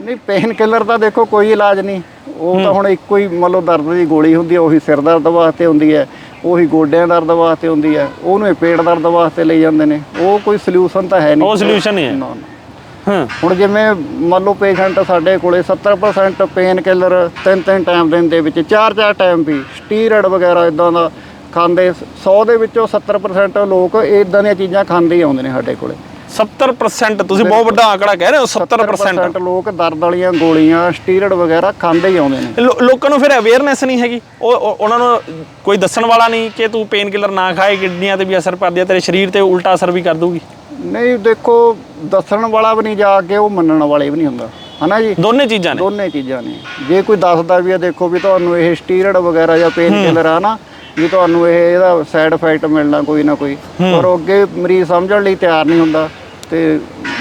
[SPEAKER 1] ਨਹੀਂ ਪੇਨ ਕਿਲਰ ਤਾਂ ਦੇਖੋ ਕੋਈ ਇਲਾਜ ਨਹੀਂ। ਉਹ ਤਾਂ ਹੁਣ ਇੱਕੋ ਹੀ ਮੰਨ ਲਓ ਦਰਦ ਦੀ ਗੋਲੀ ਹੁੰਦੀ ਹੈ ਉਹੀ ਸਿਰ ਦਰਦ ਵਾਸਤੇ ਹੁੰਦੀ ਹੈ ਉਹੀ ਗੋਡਿਆਂ ਦਰਦ ਵਾਸਤੇ ਹੁੰਦੀ ਹੈ ਉਹਨੂੰ ਇਹ ਪੇਟ ਦਰਦ ਵਾਸਤੇ ਲਈ ਜਾਂਦੇ ਨੇ। ਉਹ ਕੋਈ ਸੋਲੂਸ਼ਨ ਤਾਂ ਹੈ ਨਹੀਂ।
[SPEAKER 2] ਉਹ solution ਨਹੀਂ ਹੈ।
[SPEAKER 1] ਨਾ, ਨਾ।
[SPEAKER 2] ਹਾਂ।
[SPEAKER 1] ਹੁਣ ਜਿਵੇਂ ਮੰਨ ਲਓ ਪੇਸ਼ੈਂਟ ਸਾਡੇ ਕੋਲੇ 70% ਪੇਨ ਕਿਲਰ ਤਿੰਨ ਤਿੰਨ ਟਾਈਮ ਦਿਨ ਦੇ ਵਿੱਚ ਚਾਰ ਚਾਰ ਟਾਈਮ ਵੀ ਸਟੀਰੋਇਡ ਵਗੈਰਾ ਇਦਾਂ ਦਾ ਖਾਂਦੇ 100 ਦੇ ਵਿੱਚੋਂ 70% ਲੋਕ ਇਦਾਂ ਦੀਆਂ ਚੀਜ਼ਾਂ ਖਾਂਦੇ ਹੀ ਆਉਂਦੇ ਨੇ ਸਾਡੇ ਕੋਲੇ।
[SPEAKER 2] 70% ਤੁਸੀਂ ਬਹੁਤ ਵੱਡਾ ਆંકੜਾ ਕਹਿ ਰਹੇ ਹੋ 70%
[SPEAKER 1] 70% ਲੋਕ ਦਰਦ ਵਾਲੀਆਂ ਗੋਲੀਆਂ ਸਟੀਰੋਇਡ ਵਗੈਰਾ ਖਾਂਦੇ ਹੀ ਆਉਂਦੇ ਨੇ।
[SPEAKER 2] ਲੋ- ਲੋਕਾਂ ਨੂੰ ਫਿਰ ਅਵੇਅਰਨੈਸ ਨਹੀਂ ਹੈਗੀ। ਉਹ ਉਹ- ਉਹਨਾਂ ਨੂੰ ਕੋਈ ਦੱਸਣ ਵਾਲਾ ਨਹੀਂ ਕਿ ਤੂੰ ਪੇਨ ਕਿਲਰ ਨਾ ਖਾਏ ਕਿਡਨੀਆਂ ਤੇ ਵੀ ਅਸਰ ਕਰਦੀ ਹੈ ਤੇਰੇ ਸਰੀਰ ਤੇ ਉਲਟਾ ਅਸਰ ਵੀ ਕਰ ਦੂਗੀ
[SPEAKER 1] ਨਹੀਂ ਦੇਖੋ ਦੱਸਣ ਵਾਲਾ ਵੀ ਨਹੀਂ ਜਾ ਕੇ ਉਹ ਮੰਨਣ ਵਾਲੇ ਵੀ ਨਹੀਂ ਹੁੰਦਾ। ਹਨਾ ਜੀ?
[SPEAKER 2] ਦੋਨੇ ਚੀਜ਼ਾਂ ਨੇ।
[SPEAKER 1] ਦੋਨੇ ਚੀਜ਼ਾਂ ਨੇ। ਜੇ ਕੋਈ ਦੱਸਦਾ ਵੀ ਆ ਦੇਖੋ ਵੀ ਤੁਹਾਨੂੰ ਇਹ ਸਟੀਰੋਇਡ ਵਗੈਰਾ ਜਾਂ ਪੇਨ ਕਿਲਰ ਆ ਨਾ ਵੀ ਤੁਹਾਨੂੰ ਇਹ ਇਹਦਾ ਸਾਈਡ ਇਫੈਕਟ ਮਿਲਣਾ ਕੋਈ ਨਾ ਕੋਈ। ਪਰ ਉਹ ਅੱਗੇ ਮਰੀਜ਼ ਸਮਝਣ ਲਈ ਤਿਆਰ ਨਹੀਂ ਹੁੰਦਾ ਤੇ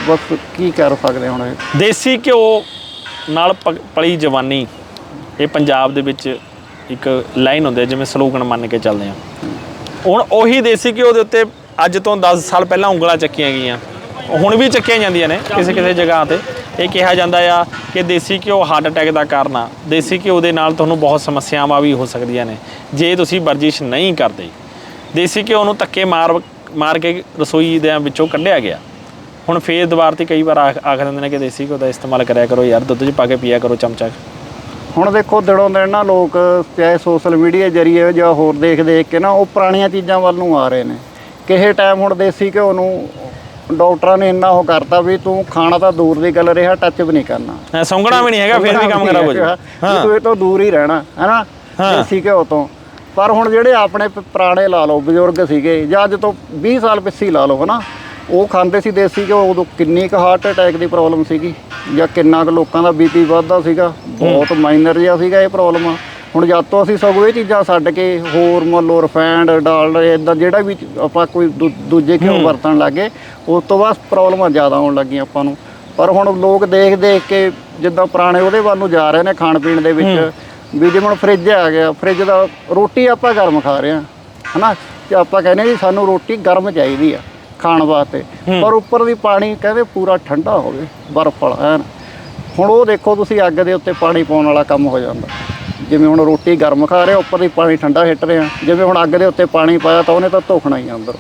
[SPEAKER 1] ਬਸ ਕੀ ਕਰ ਸਕਦੇ ਹੁਣ ਇਹ?
[SPEAKER 2] ਦੇਸੀ ਘਿਓ ਨਾਲ ਪਲੀ ਜਵਾਨੀ ਇਹ ਪੰਜਾਬ ਦੇ ਵਿੱਚ ਇੱਕ ਲਾਈਨ ਹੁੰਦੀ ਹੈ ਜਿਵੇਂ ਸਲੋਗਨ ਮੰਨ ਕੇ ਚੱਲਦੇ ਆ ਹੁਣ ਉਹੀ ਦੇਸੀ ਘਿਓ ਦੇ ਉੱਤੇ ਅੱਜ ਤੋਂ 10 ਸਾਲ ਪਹਿਲਾਂ ਉਂਗਲਾਂ ਚੱਕੀਆਂ ਗਈਆਂ। ਹੁਣ ਵੀ ਚੱਕੀਆਂ ਜਾਂਦੀਆਂ ਨੇ ਕਿਸੇ ਕਿਸੇ ਜਗ੍ਹਾ ਤੇ। ਇਹ ਕਿਹਾ ਜਾਂਦਾ ਆ ਕਿ ਦੇਸੀ ਘਿਓ ਹਾਰਟ ਅਟੈਕ ਦਾ ਕਾਰਨ ਆ। ਦੇਸੀ ਘਿਓ ਦੇ ਨਾਲ ਤੁਹਾਨੂੰ ਬਹੁਤ ਸਮੱਸਿਆਵਾਂ ਵੀ ਹੋ ਸਕਦੀਆਂ ਨੇ, ਜੇ ਤੁਸੀਂ ਵਰਜਿਸ਼ ਨਹੀਂ ਕਰਦੇ। ਦੇਸੀ ਘਿਓ ਨੂੰ ਧੱਕੇ ਮਾਰ ਮਾਰ ਕੇ ਰਸੋਈ ਦੇ ਵਿੱਚੋਂ ਕੱਢਿਆ ਗਿਆ। ਹੁਣ ਫੇਰ ਦੁਬਾਰ ਤੇ ਕਈ ਵਾਰ ਆਖ ਆਖ ਦਿੰਦੇ ਨੇ ਕਿ ਦੇਸੀ ਘਿਓ ਦਾ ਇਸਤੇਮਾਲ ਕਰਿਆ ਕਰੋ ਯਾਰ, ਦੁੱਧ 'ਚ ਪਾ ਕੇ ਪੀਆ ਕਰੋ ਚਮਚਾ।
[SPEAKER 1] ਹੁਣ ਦੇਖੋ ਦਿਨੋਂ ਦਿਨ ਨਾ ਲੋਕ ਚਾਹੇ ਸੋਸ਼ਲ ਮੀਡੀਆ ਜਰੀਏ ਜਾਂ ਹੋਰ ਦੇਖ ਦੇਖ ਕੇ ਨਾ ਉਹ ਪੁਰਾਣੀਆਂ ਚੀਜ਼ਾਂ ਵੱਲ ਨੂੰ ਆ ਰਹੇ ਨੇ। ਕਿਸੇ ਟਾਈਮ ਹੁਣ ਦੇਸੀ ਘਿਓ ਨੂੰ ਡਾਕਟਰਾਂ ਨੇ ਇੰਨਾ ਉਹ ਕਰਤਾ ਵੀ ਤੂੰ ਖਾਣਾ ਤਾਂ ਦੂਰ ਦੀ ਗੱਲ ਰਿਹਾ ਟੱਚ ਵੀ ਨਹੀਂ ਕਰਨਾ।
[SPEAKER 2] ਸੌਂਗਣਾ ਵੀ ਨਹੀਂ ਹੈਗਾ ਫਿਰ ਵੀ ਕੰਮ ਖਰਾਬ ਹੋ
[SPEAKER 1] ਹਾਂ। ਤੂੰ ਇਹ ਤੋਂ ਦੂਰ ਹੀ ਰਹਿਣਾ ਹੈਨਾ। ਦੇਸੀ ਘਿਓ ਤੋਂ। ਪਰ ਹੁਣ ਜਿਹੜੇ ਆਪਣੇ ਪੁਰਾਣੇ ਲਾ ਲਓ ਬਜ਼ੁਰਗ ਸੀਗੇ ਜਾਂ ਅੱਜ ਤੋਂ 20 ਸਾਲ ਪਿੱਛੇ ਲਾ ਲਓ ਹਨਾ? ਉਹ ਖਾਂਦੇ ਸੀ ਦੇਸੀ ਘਿਓ ਉਦੋਂ ਕਿੰਨੀ ਕੁ ਹਾਰਟ ਅਟੈਕ ਦੀ ਪ੍ਰੋਬਲਮ ਸੀਗੀ ਜਾਂ ਕਿੰਨਾ ਕੁ ਲੋਕਾਂ ਦਾ ਬੀਪੀ ਵੱਧਦਾ ਸੀਗਾ ਬਹੁਤ ਮਾਈਨਰ ਜਿਹਾ ਸੀਗਾ ਇਹ ਪ੍ਰੋਬਲਮ ਹੁਣ ਜਦ ਤੋਂ ਅਸੀਂ ਸਗੋਂ ਇਹ ਚੀਜ਼ਾਂ ਛੱਡ ਕੇ ਹੋਰ ਮੰਨ ਲਓ ਰਿਫਾਈਨਡ ਡਾਲਡਾ ਇਦਾਂ ਜਿਹੜਾ ਵੀ ਆਪਾਂ ਕੋਈ ਦੂਜੇ ਘਿਓ ਵਰਤਣ ਲੱਗੇ ਉਸ ਤੋਂ ਬਾਅਦ ਪ੍ਰੋਬਲਮਾਂ ਜ਼ਿਆਦਾ ਆਉਣ ਲੱਗੀਆਂ ਆਪਾਂ ਨੂੰ। ਪਰ ਹੁਣ ਲੋਕ ਦੇਖ ਦੇਖ ਕੇ ਜਿੱਦਾਂ ਪੁਰਾਣੇ ਉਹਦੇ ਵੱਲ ਨੂੰ ਜਾ ਰਹੇ ਨੇ ਖਾਣ ਪੀਣ ਦੇ ਵਿੱਚ। ਵੀ ਜਿਵੇਂ ਹੁਣ ਫ੍ਰਿਜ ਆ ਗਿਆ ਫ੍ਰਿਜ ਦਾ ਰੋਟੀ ਆਪਾਂ ਗਰਮ ਖਾ ਰਹੇ ਹਾਂ ਹਨਾ? ਤੇ ਆਪਾਂ ਕਹਿੰਦੇ ਵੀ ਸਾਨੂੰ ਰੋਟੀ ਗਰਮ ਚਾਹੀਦੀ ਆ ਖਾਣ ਵਾਸਤੇ। ਪਰ ਉੱਪਰ ਦੀ ਪਾਣੀ ਕਹਿੰਦੇ ਪੂਰਾ ਠੰਡਾ ਹੋਵੇ ਬਰਫ਼ ਵਾਲਾ ਐਨ। ਹੁਣ ਉਹ ਦੇਖੋ ਤੁਸੀਂ ਅੱਗ ਦੇ ਉੱਤੇ ਪਾਣੀ ਪਾਉਣ ਵਾਲਾ ਕੰਮ ਹੋ ਜਾਂਦਾ। ਜਿਵੇਂ ਹੁਣ ਰੋਟੀ ਗਰਮ ਖਾ ਰਹੇ ਆ, ਉੱਪਰ ਦੀ ਪਾਣੀ ਠੰਡਾ ਹਿੱਟ ਰਹੇ। ਆ ਜਿਵੇਂ ਹੁਣ ਅੱਗ ਦੇ ਉੱਤੇ ਪਾਣੀ ਪਾਇਆ ਤਾਂ ਉਹਨੇ ਤਾਂ ਧੋਖਣਾ ਹੀ ਆ ਅੰਦਰ।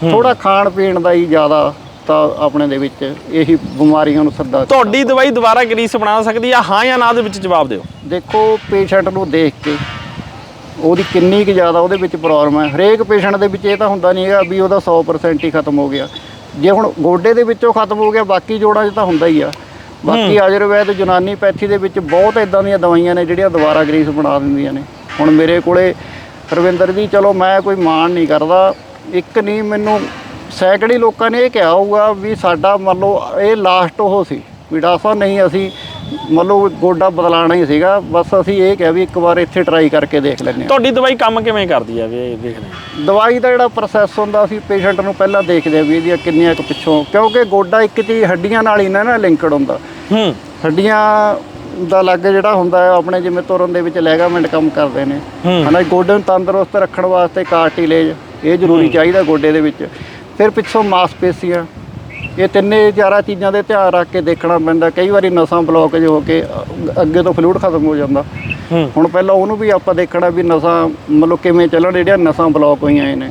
[SPEAKER 1] ਥੋੜਾ ਖਾਣ ਪੀਣ ਦਾ ਹੀ ਜ਼ਿਆਦਾ ਤਾਂ ਆਪਣੇ ਦੇ ਵਿੱਚ ਇਹੀ ਬਿਮਾਰੀਆਂ ਨੂੰ ਸੱਦਾ
[SPEAKER 2] ਤੁਹਾਡੀ ਦਵਾਈ ਦੁਬਾਰਾ ਗਰੀਸ ਬਣਾ ਸਕਦੀ ਆ ਹਾਂ ਜਾਂ ਨਾ ਦੇ ਵਿੱਚ ਜਵਾਬ ਦਿਓ।
[SPEAKER 1] ਦੇਖੋ ਪੇਸ਼ੈਂਟ ਨੂੰ ਦੇਖ ਕੇ ਉਹਦੀ ਕਿੰਨੀ ਕੁ ਜ਼ਿਆਦਾ ਉਹਦੇ ਵਿੱਚ ਪ੍ਰੋਬਲਮ ਹੈ ਹਰੇਕ ਪੇਸ਼ੈਂਟ ਦੇ ਵਿੱਚ ਇਹ ਤਾਂ ਹੁੰਦਾ ਨਹੀਂ ਹੈਗਾ ਵੀ ਉਹਦਾ 100% ਹੀ ਖਤਮ ਹੋ ਗਿਆ। ਜੇ ਹੁਣ ਗੋਡੇ ਦੇ ਵਿੱਚੋਂ ਖਤਮ ਹੋ ਗਿਆ ਬਾਕੀ ਜੋੜਾਂ 'ਚ ਤਾਂ ਹੁੰਦਾ ਹੀ ਆ। ਬਾਕੀ ਆਯੁਰਵੈਦ ਯੂਨਾਨੀ ਪੈਥੀ ਦੇ ਵਿੱਚ ਬਹੁਤ ਇਦਾਂ ਦੀਆਂ ਦਵਾਈਆਂ ਨੇ ਜਿਹੜੀਆਂ ਦੁਬਾਰਾ ਗਰੀਸ ਬਣਾ ਦਿੰਦੀਆਂ ਨੇ। ਹੁਣ ਮੇਰੇ ਕੋਲੇ ਰਵਿੰਦਰ ਜੀ ਚਲੋ ਮੈਂ ਕੋਈ ਮਾਣ ਨਹੀਂ ਕਰਦਾ। ਇੱਕ ਨਹੀਂ ਮੈਨੂੰ ਸੈਂਕੜੇ ਲੋਕਾਂ ਨੇ ਇਹ ਕਿਹਾ ਹੋਊਗਾ ਵੀ ਸਾਡਾ ਮੰਨ ਲਓ ਇਹ ਲਾਸਟ ਉਹ ਸੀ ਵੀ ਸਾਹਿਬ ਨਹੀਂ ਅਸੀਂ ਮੰਨ ਲਓ ਗੋਡਾ ਬਦਲਾਣਾ ਹੀ ਸੀਗਾ ਬਸ ਅਸੀਂ ਇਹ ਕਿਹਾ ਵੀ ਇੱਕ ਵਾਰ ਇੱਥੇ ਟਰਾਈ ਕਰਕੇ ਦੇਖ ਲੈਂਦੇ ਹਾਂ।
[SPEAKER 2] ਤੁਹਾਡੀ ਦਵਾਈ ਕੰਮ ਕਿਵੇਂ ਕਰਦੀ ਆ ਵੀ ਇਹ ਦੇਖਦੇ ਹਾਂ
[SPEAKER 1] ਦਵਾਈ ਦਾ ਜਿਹੜਾ ਪ੍ਰੋਸੈਸ ਹੁੰਦਾ ਸੀ ਪੇਸ਼ੈਂਟ ਨੂੰ ਪਹਿਲਾਂ ਦੇਖਦੇ ਆ ਵੀ ਇਹਦੀਆਂ ਕਿੰਨੀਆਂ ਕੁ ਪਿੱਛੋਂ ਕਿਉਂਕਿ ਗੋਡਾ ਇੱਕ ਚੀਜ਼ ਹੱਡੀਆਂ ਨਾਲ ਹੀ ਨਾ ਨਾ ਲਿੰਕਡ ਹੁੰਦਾ।
[SPEAKER 2] ਹੂੰ।
[SPEAKER 1] ਹੱਡੀਆਂ ਦਾ ਲੱਗ ਜਿਹੜਾ ਹੁੰਦਾ ਹੈ ਆਪਣੇ ਜਿਵੇਂ ਤੁਰਨ ਦੇ ਵਿੱਚ ਲੈਗਾਮੈਂਟ ਕੰਮ ਕਰਦੇ ਨੇ।
[SPEAKER 2] ਹੂੰ।
[SPEAKER 1] ਹਨਾ ਗੋਡੇ ਨੂੰ ਤੰਦਰੁਸਤ ਰੱਖਣ ਵਾਸਤੇ ਕਾਰਟਿਲੇਜ ਇਹ ਜ਼ਰੂਰੀ ਚਾਹੀਦਾ ਗੋਡੇ ਦੇ ਵਿੱਚ। ਫਿਰ ਪਿੱਛੋਂ ਮਾਸਪੇਸ਼ੀਆਂ ਇਹ ਤਿੰਨੇ ਚਾਰਾਂ ਚੀਜ਼ਾਂ ਦੇ ਧਿਆਨ ਰੱਖ ਕੇ ਦੇਖਣਾ ਪੈਂਦਾ। ਕਈ ਵਾਰੀ ਨਸਾਂ ਬਲੌਕੇਜ ਹੋ ਕੇ ਅੱਗੇ ਤੋਂ ਫਲੂਇਡ ਖਤਮ ਹੋ ਜਾਂਦਾ। ਹੁਣ ਪਹਿਲਾਂ ਉਹਨੂੰ ਵੀ ਆਪਾਂ ਦੇਖਣਾ ਵੀ ਨਸਾਂ ਮਤਲਬ ਕਿਵੇਂ ਚੱਲਣ ਜਿਹੜੀਆਂ ਨਸਾਂ ਬਲੌਕ ਹੋਈਆਂ ਨੇ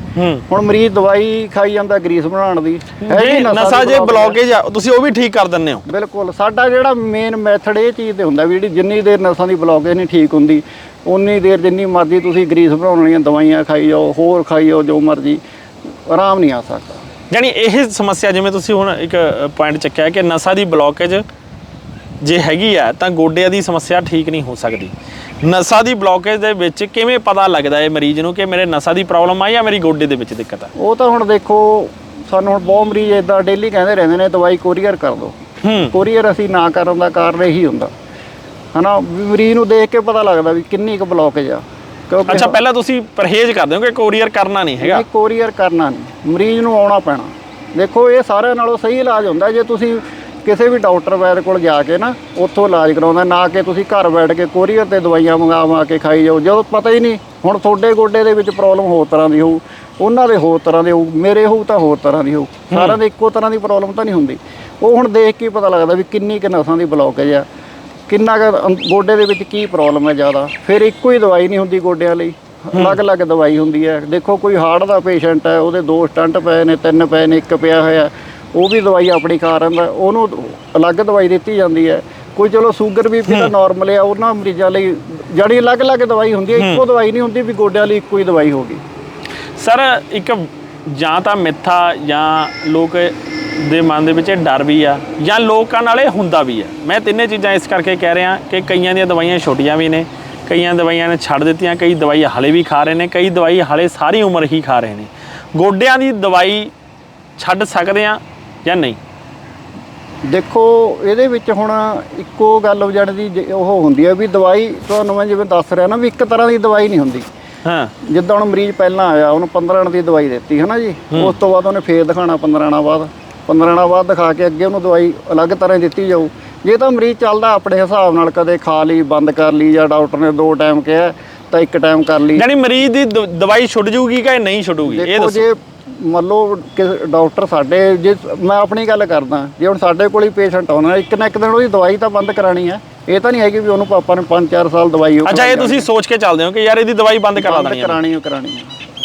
[SPEAKER 1] ਹੁਣ ਮਰੀਜ਼ ਦਵਾਈ ਖਾਈ ਜਾਂਦਾ ਗਰੀਸ ਬਣਾਉਣ ਦੀ। ਹੈ
[SPEAKER 2] ਜੇ
[SPEAKER 1] ਨਸਾਂ
[SPEAKER 2] ਜੇ। ਬਲੌਕੇਜ ਆ ਤੁਸੀਂ ਉਹ ਵੀ ਠੀਕ ਕਰ ਦਿੰਦੇ ਹੋ।
[SPEAKER 1] ਬਿਲਕੁਲ। ਸਾਡਾ ਜਿਹੜਾ ਮੇਨ ਮੈਥਡ ਇਹ ਚੀਜ਼ ਤੇ ਹੁੰਦਾ ਵੀ ਜਿਹੜੀ ਜਿੰਨੀ ਦੇਰ ਨਸਾਂ ਦੀ ਬਲੌਕੇਜ ਨਹੀਂ ਠੀਕ ਹੁੰਦੀ ਉਨੀ ਦੇਰ ਜਿੰਨੀ ਮਰਜ਼ੀ ਤੁਸੀਂ ਗਰੀਸ ਬਣਾਉਣ ਵਾਲੀਆਂ ਦਵਾਈਆਂ ਖਾਈ ਜਾਓ ਹੋਰ ਖਾਈ ਜਾਓ ਜੋ ਮਰਜ਼ੀ ਆਰਾਮ ਨਹੀਂ ਆ ਸਕਦਾ।
[SPEAKER 2] ਯਾਨੀ ਇਹ ਸਮੱਸਿਆ ਜਿਵੇਂ ਤੁਸੀਂ ਹੁਣ ਇੱਕ ਪੁਆਇੰਟ ਚੱਕਿਆ ਕਿ ਨਸਾ ਦੀ ਬਲੌਕੇਜ ਜੇ ਹੈਗੀ ਆ ਤਾਂ ਗੋਡਿਆਂ ਦੀ ਸਮੱਸਿਆ ਠੀਕ ਨਹੀਂ ਹੋ ਸਕਦੀ। ਨਸਾ ਦੀ ਬਲੌਕੇਜ ਦੇ ਵਿੱਚ ਕਿਵੇਂ ਪਤਾ ਲੱਗਦਾ ਹੈ ਮਰੀਜ਼ ਨੂੰ ਕਿ ਮੇਰੇ ਨਸਾ ਦੀ ਪ੍ਰੋਬਲਮ ਆ ਜਾਂ ਮੇਰੀ ਗੋਡੇ ਦੇ ਵਿੱਚ ਦਿੱਕਤ ਆ?
[SPEAKER 1] ਉਹ ਤਾਂ ਹੁਣ ਦੇਖੋ ਸਾਨੂੰ ਹੁਣ ਬਹੁਤ ਮਰੀਜ਼ ਇਦਾਂ ਡੇਲੀ ਕਹਿੰਦੇ ਰਹਿੰਦੇ ਨੇ ਦਵਾਈ ਕੋਰੀਅਰ ਕਰ ਦਿਓ
[SPEAKER 2] ਹੂੰ।
[SPEAKER 1] ਕੋਰੀਅਰ ਅਸੀਂ ਨਾ ਕਰਨ ਦਾ ਕਾਰਨ ਇਹੀ ਹੁੰਦਾ। ਹਨਾ ਵੀ ਮਰੀਜ਼ ਨੂੰ ਦੇਖ ਕੇ ਪਤਾ ਲੱਗਦਾ ਵੀ ਕਿੰਨੀ ਕੁ ਬਲੌਕੇਜ ਆ। ਕਿਉਂਕਿ
[SPEAKER 2] ਅੱਛਾ ਪਹਿਲਾਂ ਤੁਸੀਂ ਪਰਹੇਜ਼ ਕਰਦੇ ਹੋ ਕਿ ਕੋਰੀਅਰ ਕਰਨਾ ਨਹੀਂ ਹੈਗਾ?
[SPEAKER 1] ਇਹ ਕੋਰੀਅਰ ਕਰਨਾ ਨਹੀਂ। ਮਰੀਜ਼ ਨੂੰ ਆਉਣਾ ਪੈਣਾ। ਦੇਖੋ ਇਹ ਸਾਰਿਆਂ ਨਾਲੋਂ ਸਹੀ ਇਲਾਜ ਹੁੰਦਾ ਜੇ ਤੁਸੀਂ ਕਿਸੇ ਵੀ ਡਾਕਟਰ ਵੈਦ ਕੋਲ ਜਾ ਕੇ ਨਾ ਉੱਥੋਂ ਇਲਾਜ ਕਰਾਉਂਦਾ ਨਾ ਕਿ ਤੁਸੀਂ ਘਰ ਬੈਠ ਕੇ ਕੋਰੀਅਰ ਤੇ ਦਵਾਈਆਂ ਮੰਗਾ ਮੰਗਾ ਕੇ ਖਾਈ ਜਾਓ। ਜਦੋਂ ਪਤਾ ਹੀ ਨਹੀਂ ਹੁਣ ਤੁਹਾਡੇ ਗੋਡੇ ਦੇ ਵਿੱਚ ਪ੍ਰੋਬਲਮ ਹੋਰ ਤਰ੍ਹਾਂ ਦੀ ਹੋਊ ਉਹਨਾਂ ਦੇ ਹੋਰ ਤਰ੍ਹਾਂ ਦੇ ਹੋਊ ਮੇਰੇ ਹੋਊ ਤਾਂ ਹੋਰ ਤਰ੍ਹਾਂ ਦੀ ਹੋਊ। ਸਾਰਿਆਂ ਦੇ ਇੱਕੋ ਤਰ੍ਹਾਂ ਦੀ ਪ੍ਰੋਬਲਮ ਤਾਂ ਨਹੀਂ ਹੁੰਦੀ। ਉਹ ਹੁਣ ਦੇਖ ਕੇ ਪਤਾ ਲੱਗਦਾ ਵੀ ਕਿੰਨੀ ਕੁ ਨਸਾਂ ਦੀ ਬਲੌਕੇਜ ਆ। ਕਿੰਨਾ ਕੁ ਅੰ- ਗੋਡੇ ਦੇ ਵਿੱਚ ਕੀ ਪ੍ਰੋਬਲਮ ਹੈ ਜ਼ਿਆਦਾ? ਫਿਰ ਇੱਕੋ ਹੀ ਦਵਾਈ ਨਹੀਂ ਹੁੰਦੀ ਗੋਡਿਆਂ ਲਈ। ਅਲੱਗ-ਅਲੱਗ ਦਵਾਈ ਹੁੰਦੀ ਹੈ। ਦੇਖੋ ਕੋਈ ਹਾਰਟ ਦਾ ਪੇਸ਼ੈਂਟ ਹੈ ਉਹਦੇ ਦੋ ਸਟੰਟ ਪਏ ਨੇ ਤਿੰਨ ਪਏ ਨੇ ਇੱਕ ਪਿਆ ਹੋਇਆ। ਉਹ ਵੀ ਦਵਾਈ ਆਪਣੀ ਖਾ ਰਹਿੰਦਾ। ਉਹਨੂੰ ਅਲੱਗ ਦਵਾਈ ਦਿੱਤੀ ਜਾਂਦੀ ਹੈ। ਕੋਈ ਚਲੋ ਸ਼ੂਗਰ ਬੀਪੀ ਦਾ ਨਾਰਮਲ ਆ ਉਹਨਾਂ ਮਰੀਜ਼ਾਂ ਲਈ ਜਿਹੜੀ ਅਲੱਗ-ਅਲੱਗ ਦਵਾਈ ਹੁੰਦੀ ਹੈ। ਇੱਕੋ ਦਵਾਈ ਨਹੀਂ ਹੁੰਦੀ ਵੀ ਗੋਡਿਆਂ ਲਈ ਇੱਕੋ ਹੀ ਦਵਾਈ ਹੋਗੀ
[SPEAKER 2] ਸਰ ਇੱਕ ਜਾਂ ਤਾਂ ਮਿੱਥਾ ਜਾਂ ਲੋਕ ਦੇ ਮਨ ਦੇ ਵਿੱਚ ਇਹ ਡਰ ਵੀ ਆ ਜਾਂ ਲੋਕਾਂ ਨਾਲ ਇਹ ਹੁੰਦਾ ਵੀ ਆ। ਮੈਂ ਤਿੰਨੇ ਚੀਜ਼ਾਂ ਇਸ ਕਰਕੇ ਕਹਿ ਰਿਹਾ ਕਿ ਕਈਆਂ ਦੀਆਂ ਦਵਾਈਆਂ ਛੋਟੀਆਂ ਵੀ ਨੇ ਕਈਆਂ ਦਵਾਈਆਂ ਨੇ ਛੱਡ ਦਿੱਤੀਆਂ ਕਈ ਦਵਾਈ ਹਲੇ ਵੀ ਖਾ ਰਹੇ ਨੇ ਕਈ ਦਵਾਈ ਹਲੇ ਸਾਰੀ ਉਮਰ ਹੀ ਖਾ ਰਹੇ ਨੇ। ਗੋਡਿਆਂ ਦੀ ਦਵਾਈ ਛੱਡ ਸਕਦੇ ਆ ਜਾਂ ਨਹੀਂ?
[SPEAKER 1] ਦੇਖੋ ਇਹਦੇ ਵਿੱਚ ਹੁਣ ਇੱਕੋ ਗੱਲ ਹੋ ਜਾਣ ਦੀ ਉਹ ਹੁੰਦੀ ਹੈ ਵੀ ਦਵਾਈ ਤੁਹਾਨੂੰ ਮੈਂ ਜਿਵੇਂ ਦੱਸ ਰਿਹਾ ਨਾ ਵੀ ਇੱਕ ਤਰ੍ਹਾਂ ਦੀ ਦਵਾਈ ਨਹੀਂ ਹੁੰਦੀ।
[SPEAKER 2] ਹਾਂ।
[SPEAKER 1] ਜਿੱਦਾਂ ਹੁਣ ਮਰੀਜ਼ ਪਹਿਲਾਂ ਆਇਆ ਉਹਨੂੰ 15 ਦਿਨ ਦੀ ਦਵਾਈ ਦਿੱਤੀ ਹੈ ਨਾ ਜੀ ਉਸ ਤੋਂ ਬਾਅਦ ਉਹਨੇ ਫੇਰ ਦਿਖਾਣਾ 15 ਦਿਨਾਂ ਬਾਅਦ। 15 ਦਿਨਾਂ ਬਾਅਦ ਦਿਖਾ ਕੇ ਅੱਗੇ ਉਹਨੂੰ ਦਵਾਈ ਅਲੱਗ ਤਰ੍ਹਾਂ ਦਿੱਤੀ ਜਾਊ। ਜੇ ਤਾਂ ਮਰੀਜ਼ ਚੱਲਦਾ ਆਪਣੇ ਹਿਸਾਬ ਨਾਲ ਕਦੇ ਖਾ ਲਈ ਬੰਦ ਕਰ ਲਈ ਜਾਂ ਡਾਕਟਰ ਨੇ ਦੋ ਟਾਈਮ ਕਿਹਾ ਤਾਂ ਇੱਕ ਟਾਈਮ ਕਰ ਲਈ।
[SPEAKER 2] ਯਾਨੀ ਮਰੀਜ਼ ਦੀ ਦ- ਦਵਾਈ ਛੁੱਟ ਜੂਗੀ ਕਿ ਨਹੀਂ ਛੁੱਟੂਗੀ? ਇਹ
[SPEAKER 1] ਦੇਖੋ
[SPEAKER 2] ਦੱਸੋ।
[SPEAKER 1] ਜੇ ਮੰਨ ਲਓ ਕਿ ਡਾਕਟਰ ਸਾਡੇ ਜੇ ਮੈਂ ਆਪਣੀ ਗੱਲ ਕਰਦਾ ਜੇ ਹੁਣ ਸਾਡੇ ਕੋਲ ਹੀ ਪੇਸ਼ੈਂਟ ਆਉਣਾ ਇੱਕ ਨਾ ਇੱਕ ਦਿਨ ਉਹਦੀ ਦਵਾਈ ਤਾਂ ਬੰਦ ਕਰਾਣੀ ਹੈ ਇਹ ਤਾਂ ਨਹੀਂ ਹੈਗੀ ਵੀ ਉਹਨੂੰ ਪਾਪਾ ਨੇ 5-4 ਸਾਲ ਦਵਾਈ ਉਹ
[SPEAKER 2] ਅੱਛਾ ਇਹ ਤੁਸੀਂ ਸੋਚ ਕੇ ਚੱਲਦੇ ਹੋ ਕਿ ਯਾਰ ਇਹਦੀ ਦਵਾਈ ਬੰਦ ਕਰਾ
[SPEAKER 1] ਬੰਦ
[SPEAKER 2] ਦੇਣੀ ਹੈ
[SPEAKER 1] ਕਰਾਣੀ ਹੈ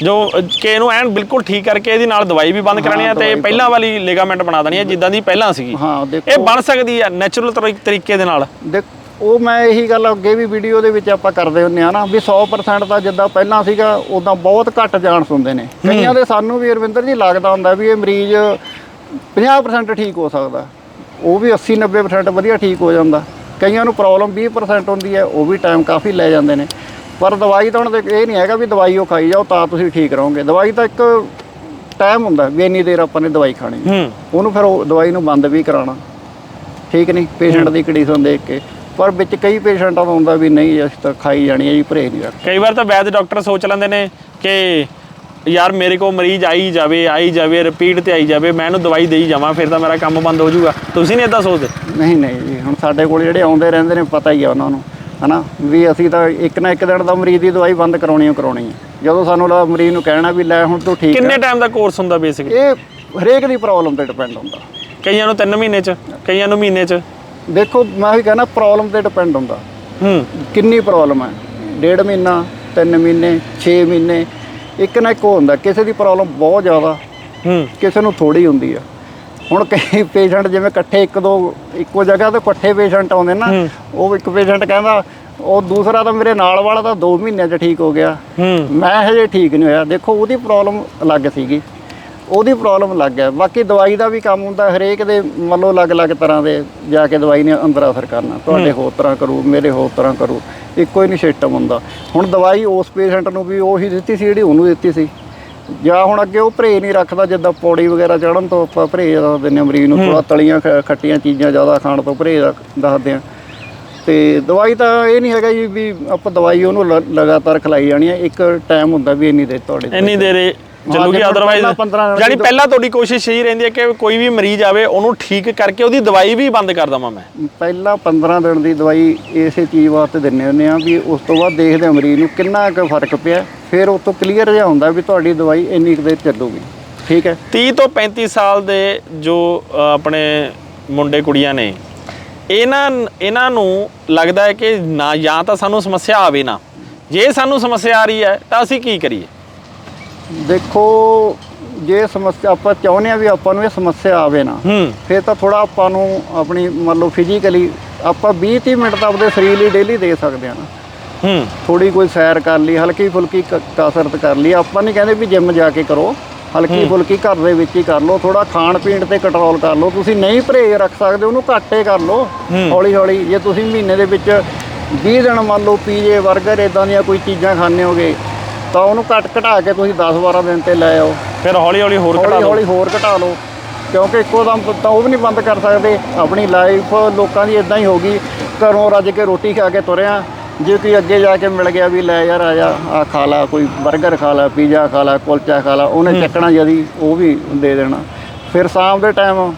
[SPEAKER 2] ਜੋ ਕਿ ਇਹਨੂੰ ਐਨ ਬਿਲਕੁਲ ਠੀਕ ਕਰਕੇ ਇਹਦੀ ਨਾਲ ਦਵਾਈ ਵੀ ਬੰਦ ਕਰਾਣੀ ਹੈ ਤੇ ਪਹਿਲਾਂ ਵਾਲੀ ਲਿਗਾਮੈਂਟ ਬਣਾ ਦੇਣੀ ਹੈ। ਜਿੱਦਾਂ ਦੀ ਪਹਿਲਾਂ ਸੀਗੀ।
[SPEAKER 1] ਹਾਂ
[SPEAKER 2] ਇਹ ਬਣ ਸਕਦੀ ਹੈ ਨੈਚੁਰਲ ਤਰੀਕੇ ਦੇ ਨਾਲ।
[SPEAKER 1] ਦੇਖ ਉਹ ਮੈਂ ਇਹੀ ਗੱਲ ਅੱਗੇ ਵੀ ਵੀਡੀਓ ਦੇ ਵਿੱਚ ਆਪਾਂ ਕਰਦੇ ਹੁੰਦੇ ਆ ਨਾ ਵੀ 100% ਤਾਂ ਜਿੱਦਾਂ ਪਹਿਲਾਂ ਸੀਗਾ ਉਦਾਂ ਬਹੁਤ ਘੱਟ ਚਾਂਸ ਹੁੰਦੇ ਨੇ। ਕਈਆਂ ਦੇ ਸਾਨੂੰ ਵੀ ਰਵਿੰਦਰ ਜੀ ਲੱਗਦਾ ਹੁੰਦਾ ਵੀ ਇਹ ਮਰੀਜ਼ 50% ਠੀਕ ਹੋ ਸਕਦਾ। ਉਹ ਵੀ 80 90% ਵਧੀਆ ਠੀਕ ਹੋ ਜਾਂਦਾ। ਕਈਆਂ ਨੂੰ ਪ੍ਰੋਬਲਮ 20% ਹੁੰਦੀ ਹੈ ਉਹ ਵੀ ਟਾਈਮ ਕਾਫੀ ਲੈ ਜਾਂਦੇ ਨੇ। ਪਰ ਦਵਾਈ ਤਾਂ ਹੁਣ ਇਹ ਨਹੀਂ ਹੈਗਾ ਵੀ ਦਵਾਈ ਉਹ ਖਾਈ ਜਾਓ ਤਾਂ ਤੁਸੀਂ ਠੀਕ ਰਹੋਗੇ। ਦਵਾਈ ਤਾਂ ਇੱਕ ਟਾਈਮ ਹੁੰਦਾ ਵੀ ਇੰਨੀ ਦੇਰ ਆਪਾਂ ਨੇ ਦਵਾਈ ਖਾਣੀ। ਹੈ। ਉਹਨੂੰ ਫਿਰ ਉਹ ਦਵਾਈ ਨੂੰ ਬੰਦ ਵੀ ਕਰਾਉਣਾ। ਠੀਕ ਨਹੀਂ? ਪੇਸ਼ੈਂਟ ਦੀ ਕੰਡੀਸ਼ਨ ਦੇਖ ਕੇ। ਪਰ ਵਿੱਚ ਕਈ ਪੇਸ਼ੈਂਟਾਂ ਦਾ ਹੁੰਦਾ ਵੀ ਨਹੀਂ ਅਸੀਂ ਤਾਂ ਖਾਈ ਜਾਣੀ ਹੈ ਜੀ ਪਰਹੇਜ਼ ਨਹੀਂ ਕਰ
[SPEAKER 2] ਕਈ ਵਾਰ ਤਾਂ ਵੈਦ ਡਾਕਟਰ ਸੋਚ ਲੈਂਦੇ ਨੇ ਕਿ ਯਾਰ ਮੇਰੇ ਕੋਲ ਮਰੀਜ਼ ਆਈ ਜਾਵੇ ਆਈ ਜਾਵੇ ਰਿਪੀਟ ਤੇ ਆਈ ਜਾਵੇ ਮੈਂ ਇਹਨੂੰ ਦਵਾਈ ਦੇਈ ਜਾਵਾਂ ਫਿਰ ਤਾਂ ਮੇਰਾ ਕੰਮ ਬੰਦ ਹੋ ਜਾਊਗਾ। ਤੁਸੀਂ ਨਹੀਂ ਇਦਾਂ ਸੋਚਦੇ?
[SPEAKER 1] ਨਹੀਂ ਨਹੀਂ ਜੀ ਹੁਣ ਸਾਡੇ ਕੋਲ ਜਿਹੜੇ ਆਉਂਦੇ ਰਹਿੰਦੇ ਨੇ ਪਤਾ ਹੀ ਆ ਉਹਨਾਂ ਨੂੰ। ਹਨਾ? ਵੀ ਅਸੀਂ ਤਾਂ ਇੱਕ ਨਾ ਇੱਕ ਦਿਨ ਦਾ ਮਰੀਜ਼ ਦੀ ਦਵਾਈ ਬੰਦ ਕਰਾਉਣੀ ਓ ਕਰਾਉਣੀ ਹੈ ਜਦੋਂ ਸਾਨੂੰ ਲੱਗਦਾ ਮਰੀਜ਼ ਨੂੰ ਕਹਿਣਾ ਵੀ ਲੈ ਹੁਣ ਤੂੰ ਠੀਕ
[SPEAKER 2] ਕਿੰਨੇ
[SPEAKER 1] ਹੈ
[SPEAKER 2] ਟਾਈਮ ਦਾ ਕੋਰਸ ਹੁੰਦਾ ਬੇਸਿਕ
[SPEAKER 1] ਇਹ ਹਰੇਕ ਦੀ ਪ੍ਰੋਬਲਮ ਤੇ ਡਿਪੈਂਡ ਹੁੰਦਾ।
[SPEAKER 2] ਕਈਆਂ ਨੂੰ 3 ਮਹੀਨੇ ਚ ਕਈਆਂ ਨੂੰ ਮਹੀਨੇ ਚ।
[SPEAKER 1] ਦੇਖੋ ਮੈਂ ਵੀ ਕਹਿੰਦਾ ਪ੍ਰੋਬਲਮ ਤੇ ਡਿਪੈਂਡ ਹੁੰਦਾ।
[SPEAKER 2] ਹੂੰ।
[SPEAKER 1] ਕਿੰਨੀ ਪ੍ਰੋਬਲਮ ਹੈ ਡੇਢ ਮਹੀਨਾ 3 ਮਹੀਨੇ 6 ਮਹੀਨੇ ਇੱਕ ਨਾ ਇੱਕ ਹੁੰਦਾ। ਕਿਸੇ ਦੀ ਪ੍ਰੋਬਲਮ ਬਹੁਤ ਜ਼ਿਆਦਾ।
[SPEAKER 2] ਹੂੰ।
[SPEAKER 1] ਕਿਸੇ ਨੂੰ ਥੋੜੀ ਹੁੰਦੀ ਆ। ਹੁਣ ਕਈ ਪੇਸ਼ੈਂਟ ਜਿਵੇਂ ਇਕੱਠੇ ਇੱਕ ਦੋ ਇੱਕੋ ਜਗ੍ਹਾ ਤੇ ਇਕੱਠੇ ਪੇਸ਼ੈਂਟ ਆਉਂਦੇ ਨਾ ਉਹ ਇੱਕ ਪੇਸ਼ੈਂਟ ਕਹਿੰਦਾ ਉਹ ਦੂਸਰਾ ਤਾਂ ਮੇਰੇ ਨਾਲ ਵਾਲਾ ਤਾਂ 2 ਮਹੀਨਿਆਂ 'ਚ ਠੀਕ ਹੋ ਗਿਆ। ਮੈਂ ਹਜੇ ਠੀਕ ਨਹੀਂ ਹੋਇਆ। ਦੇਖੋ ਉਹਦੀ ਪ੍ਰੋਬਲਮ ਅਲੱਗ ਸੀਗੀ। ਉਹਦੀ ਪ੍ਰੋਬਲਮ ਅਲੱਗ ਹੈ। ਬਾਕੀ ਦਵਾਈ ਦਾ ਵੀ ਕੰਮ ਹੁੰਦਾ ਹਰੇਕ ਦੇ ਮੰਨ ਲਓ ਅਲੱਗ-ਅਲੱਗ ਤਰ੍ਹਾਂ ਦੇ ਜਾ ਕੇ ਦਵਾਈ ਨੇ ਅੰਦਰ ਅਸਰ ਕਰਨਾ। ਤੁਹਾਡੇ ਹੋਰ ਤਰ੍ਹਾਂ ਕਰੂ ਮੇਰੇ ਹੋਰ ਤਰ੍ਹਾਂ ਕਰੂ। ਇੱਕੋ ਹੀ ਨਹੀਂ ਸਿਸਟਮ ਹੁੰਦਾ। ਹੁਣ ਦਵਾਈ ਉਸ ਪੇਸ਼ੈਂਟ ਨੂੰ ਵੀ ਉਹੀ ਦਿੱਤੀ ਸੀ ਜਿਹੜੀ ਉਹਨੂੰ ਦਿੱਤੀ ਸੀ। ਜਾਂ ਹੁਣ ਅੱਗੇ ਉਹ ਪਰਹੇਜ਼ ਨਹੀਂ ਰੱਖਦਾ ਜਿੱਦਾਂ ਪੌੜੀ ਵਗੈਰਾ ਚੜਨ ਤੋਂ ਆਪਾਂ ਪਰਹੇਜ਼ ਦੱਸ ਦਿੰਦੇ ਹਾਂ ਮਰੀਜ਼ ਨੂੰ ਥੋੜਾ ਤਲੀਆਂ ਖੱਟੀਆਂ ਚੀਜ਼ਾਂ ਜ਼ਿਆਦਾ ਖਾਣ ਤੋਂ ਰੱਖ- ਦੱਸਦੇ ਹਾਂ ਤੇ ਦਵਾਈ ਤਾਂ ਇਹ ਨਹੀਂ ਹੈਗਾ ਜੀ ਵੀ ਆਪਾਂ ਦਵਾਈ ਉਹਨੂੰ ਲਗਾਤਾਰ ਖਿਲਾਈ ਜਾਣੀ ਹੈ ਇੱਕ ਟਾਈਮ ਹੁੰਦਾ ਵੀ ਇੰਨੀ ਦੇਰ ਤੁਹਾਡੇ
[SPEAKER 2] ਇੰਨੀ ਦੇਰ ਚੱਲੂਗੀ ਅਦਰਵਾਈਜ਼
[SPEAKER 1] ਪਹਿਲਾਂ 15 ਦਿਨ
[SPEAKER 2] ਯਾਨੀ
[SPEAKER 1] ਦੀ
[SPEAKER 2] ਪਹਿਲਾਂ ਤੁਹਾਡੀ ਕੋਸ਼ਿਸ਼ ਇਹੀ ਰਹਿੰਦੀ ਹੈ ਕਿ ਕੋਈ ਵੀ ਮਰੀਜ਼ ਆਵੇ ਉਹਨੂੰ ਠੀਕ ਕਰਕੇ ਉਹਦੀ ਦਵਾਈ ਵੀ ਬੰਦ ਕਰ ਦਵਾਂ ਮੈਂ।
[SPEAKER 1] ਪਹਿਲਾਂ 15 ਦਿਨ ਦੀ ਦਵਾਈ ਇਸੇ ਚੀਜ਼ ਵਾਸਤੇ ਦਿੰਨੇ ਹੁੰਦੇ ਆ ਵੀ ਉਸ ਤੋਂ ਬਾਅਦ ਦੇਖਦੇ ਹਾਂ ਮਰੀਜ਼ ਨੂੰ ਕਿੰਨਾ ਕੁ ਫ਼ਰਕ ਪਿਆ। ਫਿਰ ਉਸ ਤੋਂ ਕਲੀਅਰ ਜਿਹਾ ਹੁੰਦਾ ਵੀ ਤੁਹਾਡੀ ਦਵਾਈ ਇੰਨੀ ਕੁ ਦੇਰ ਚੱਲੂਗੀ। ਠੀਕ ਹੈ?
[SPEAKER 2] 30 ਤੋਂ 35 ਸਾਲ ਦੇ ਜੋ ਆਪਣੇ ਮੁੰਡੇ ਕੁੜੀਆਂ ਨੇ ਇਹਨਾਂ ਇਹਨਾਂ ਨੂੰ ਲੱਗਦਾ ਹੈ ਕਿ ਨਾ ਜਾਂ ਤਾਂ ਸਾਨੂੰ ਸਮੱਸਿਆ ਆਵੇ ਨਾ। ਜੇ ਸਾਨੂੰ ਸਮੱਸਿਆ ਆ ਰਹੀ ਹੈ ਤਾਂ ਅਸੀਂ ਕੀ ਕਰੀਏ?
[SPEAKER 1] ਦੇਖੋ ਜੇ ਸਮੱਸਿਆ ਆਪਾਂ ਚਾਹੁੰਦੇ ਆ ਵੀ ਆਪਾਂ ਨੂੰ ਇਹ ਸਮੱਸਿਆ ਆਵੇ ਨਾ
[SPEAKER 2] ਹੂੰ।
[SPEAKER 1] ਫਿਰ ਤਾਂ ਥੋੜਾ ਆਪਾਂ ਨੂੰ ਆਪਣੀ ਮੰਨ ਲਓ ਫਿਜ਼ੀਕਲੀ ਆਪਾਂ 20 30 ਮਿੰਟ ਤਾਂ ਆਪਣੇ ਸਰੀਰ ਲਈ ਡੇਲੀ ਦੇ ਸਕਦੇ ਆ ਨਾ।
[SPEAKER 2] ਹੂੰ।
[SPEAKER 1] ਥੋੜੀ ਕੋਈ ਸੈਰ ਕਰ ਲਈ ਹਲਕੀ ਫੁਲਕੀ ਕ- ਕਸਰਤ ਕਰ ਲਈ ਆਪਾਂ ਨਹੀਂ ਕਹਿੰਦੇ ਵੀ ਜਿਮ ਜਾ ਕੇ ਕਰੋ ਹਲਕੀ ਫੁਲਕੀ ਘਰ ਦੇ ਵਿੱਚ ਹੀ ਕਰ ਲਓ ਥੋੜਾ ਖਾਣ ਪੀਣ ਤੇ ਕੰਟਰੋਲ ਕਰ ਲਓ ਤੁਸੀਂ ਨਹੀਂ ਪਰਹੇਜ਼ ਰੱਖ ਸਕਦੇ ਉਹਨੂੰ ਘੱਟੇ ਕਰ ਲਓ ਹੌਲੀ ਹੌਲੀ ਜੇ ਤੁਸੀਂ ਮਹੀਨੇ ਦੇ ਵਿੱਚ 20 ਦਿਨ ਮੰਨ ਲਓ ਪੀਜੇ 버ਗਰ ਇਦਾਂ ਦੀਆਂ ਕੋਈ ਚੀਜ਼ਾਂ ਖਾਣੇ ਹੋਗੇ ਤਾਂ ਉਹਨੂੰ ਘੱਟ ਘਟਾ ਕੇ ਤੁਸੀਂ 10 12 ਦਿਨ ਤੇ ਲੈ ਆਓ।
[SPEAKER 2] ਫਿਰ ਹੌਲੀ ਹੌਲੀ ਹੋਰ ਘਟਾ ਲਓ।
[SPEAKER 1] ਹੌਲੀ ਹੋਰ ਘਟਾ ਲਓ। ਕਿਉਂਕਿ ਇੱਕੋ ਦਮ ਤਾਂ ਉਹ ਵੀ ਨਹੀਂ ਬੰਦ ਕਰ ਸਕਦੇ। ਆਪਣੀ ਲਾਈਫ ਲੋਕਾਂ ਦੀ ਇਦਾਂ ਹੀ ਹੋ ਗਈ। ਘਰੋਂ ਰੱਜ ਕੇ ਰੋਟੀ ਖਾ ਕੇ ਤੁਰਿਆ। ਜੇ ਕੋਈ ਅੱਗੇ ਜਾ ਕੇ ਮਿਲ ਗਿਆ ਵੀ ਲੈ ਯਾਰ ਆ ਜਾ ਆ ਖਾ ਲਾ ਕੋਈ 버ਗਰ ਖਾ ਲਾ ਪੀਜ਼ਾ ਖਾ ਲਾ ਕੁਲਚਾ ਖਾ ਲਾ ਉਹਨੇ ਚੱਕਣਾ ਜਦੀ ਉਹ ਵੀ ਦੇ ਦੇਣਾ। ਫਿਰ ਸ਼ਾਮ ਦੇ ਟਾਈਮ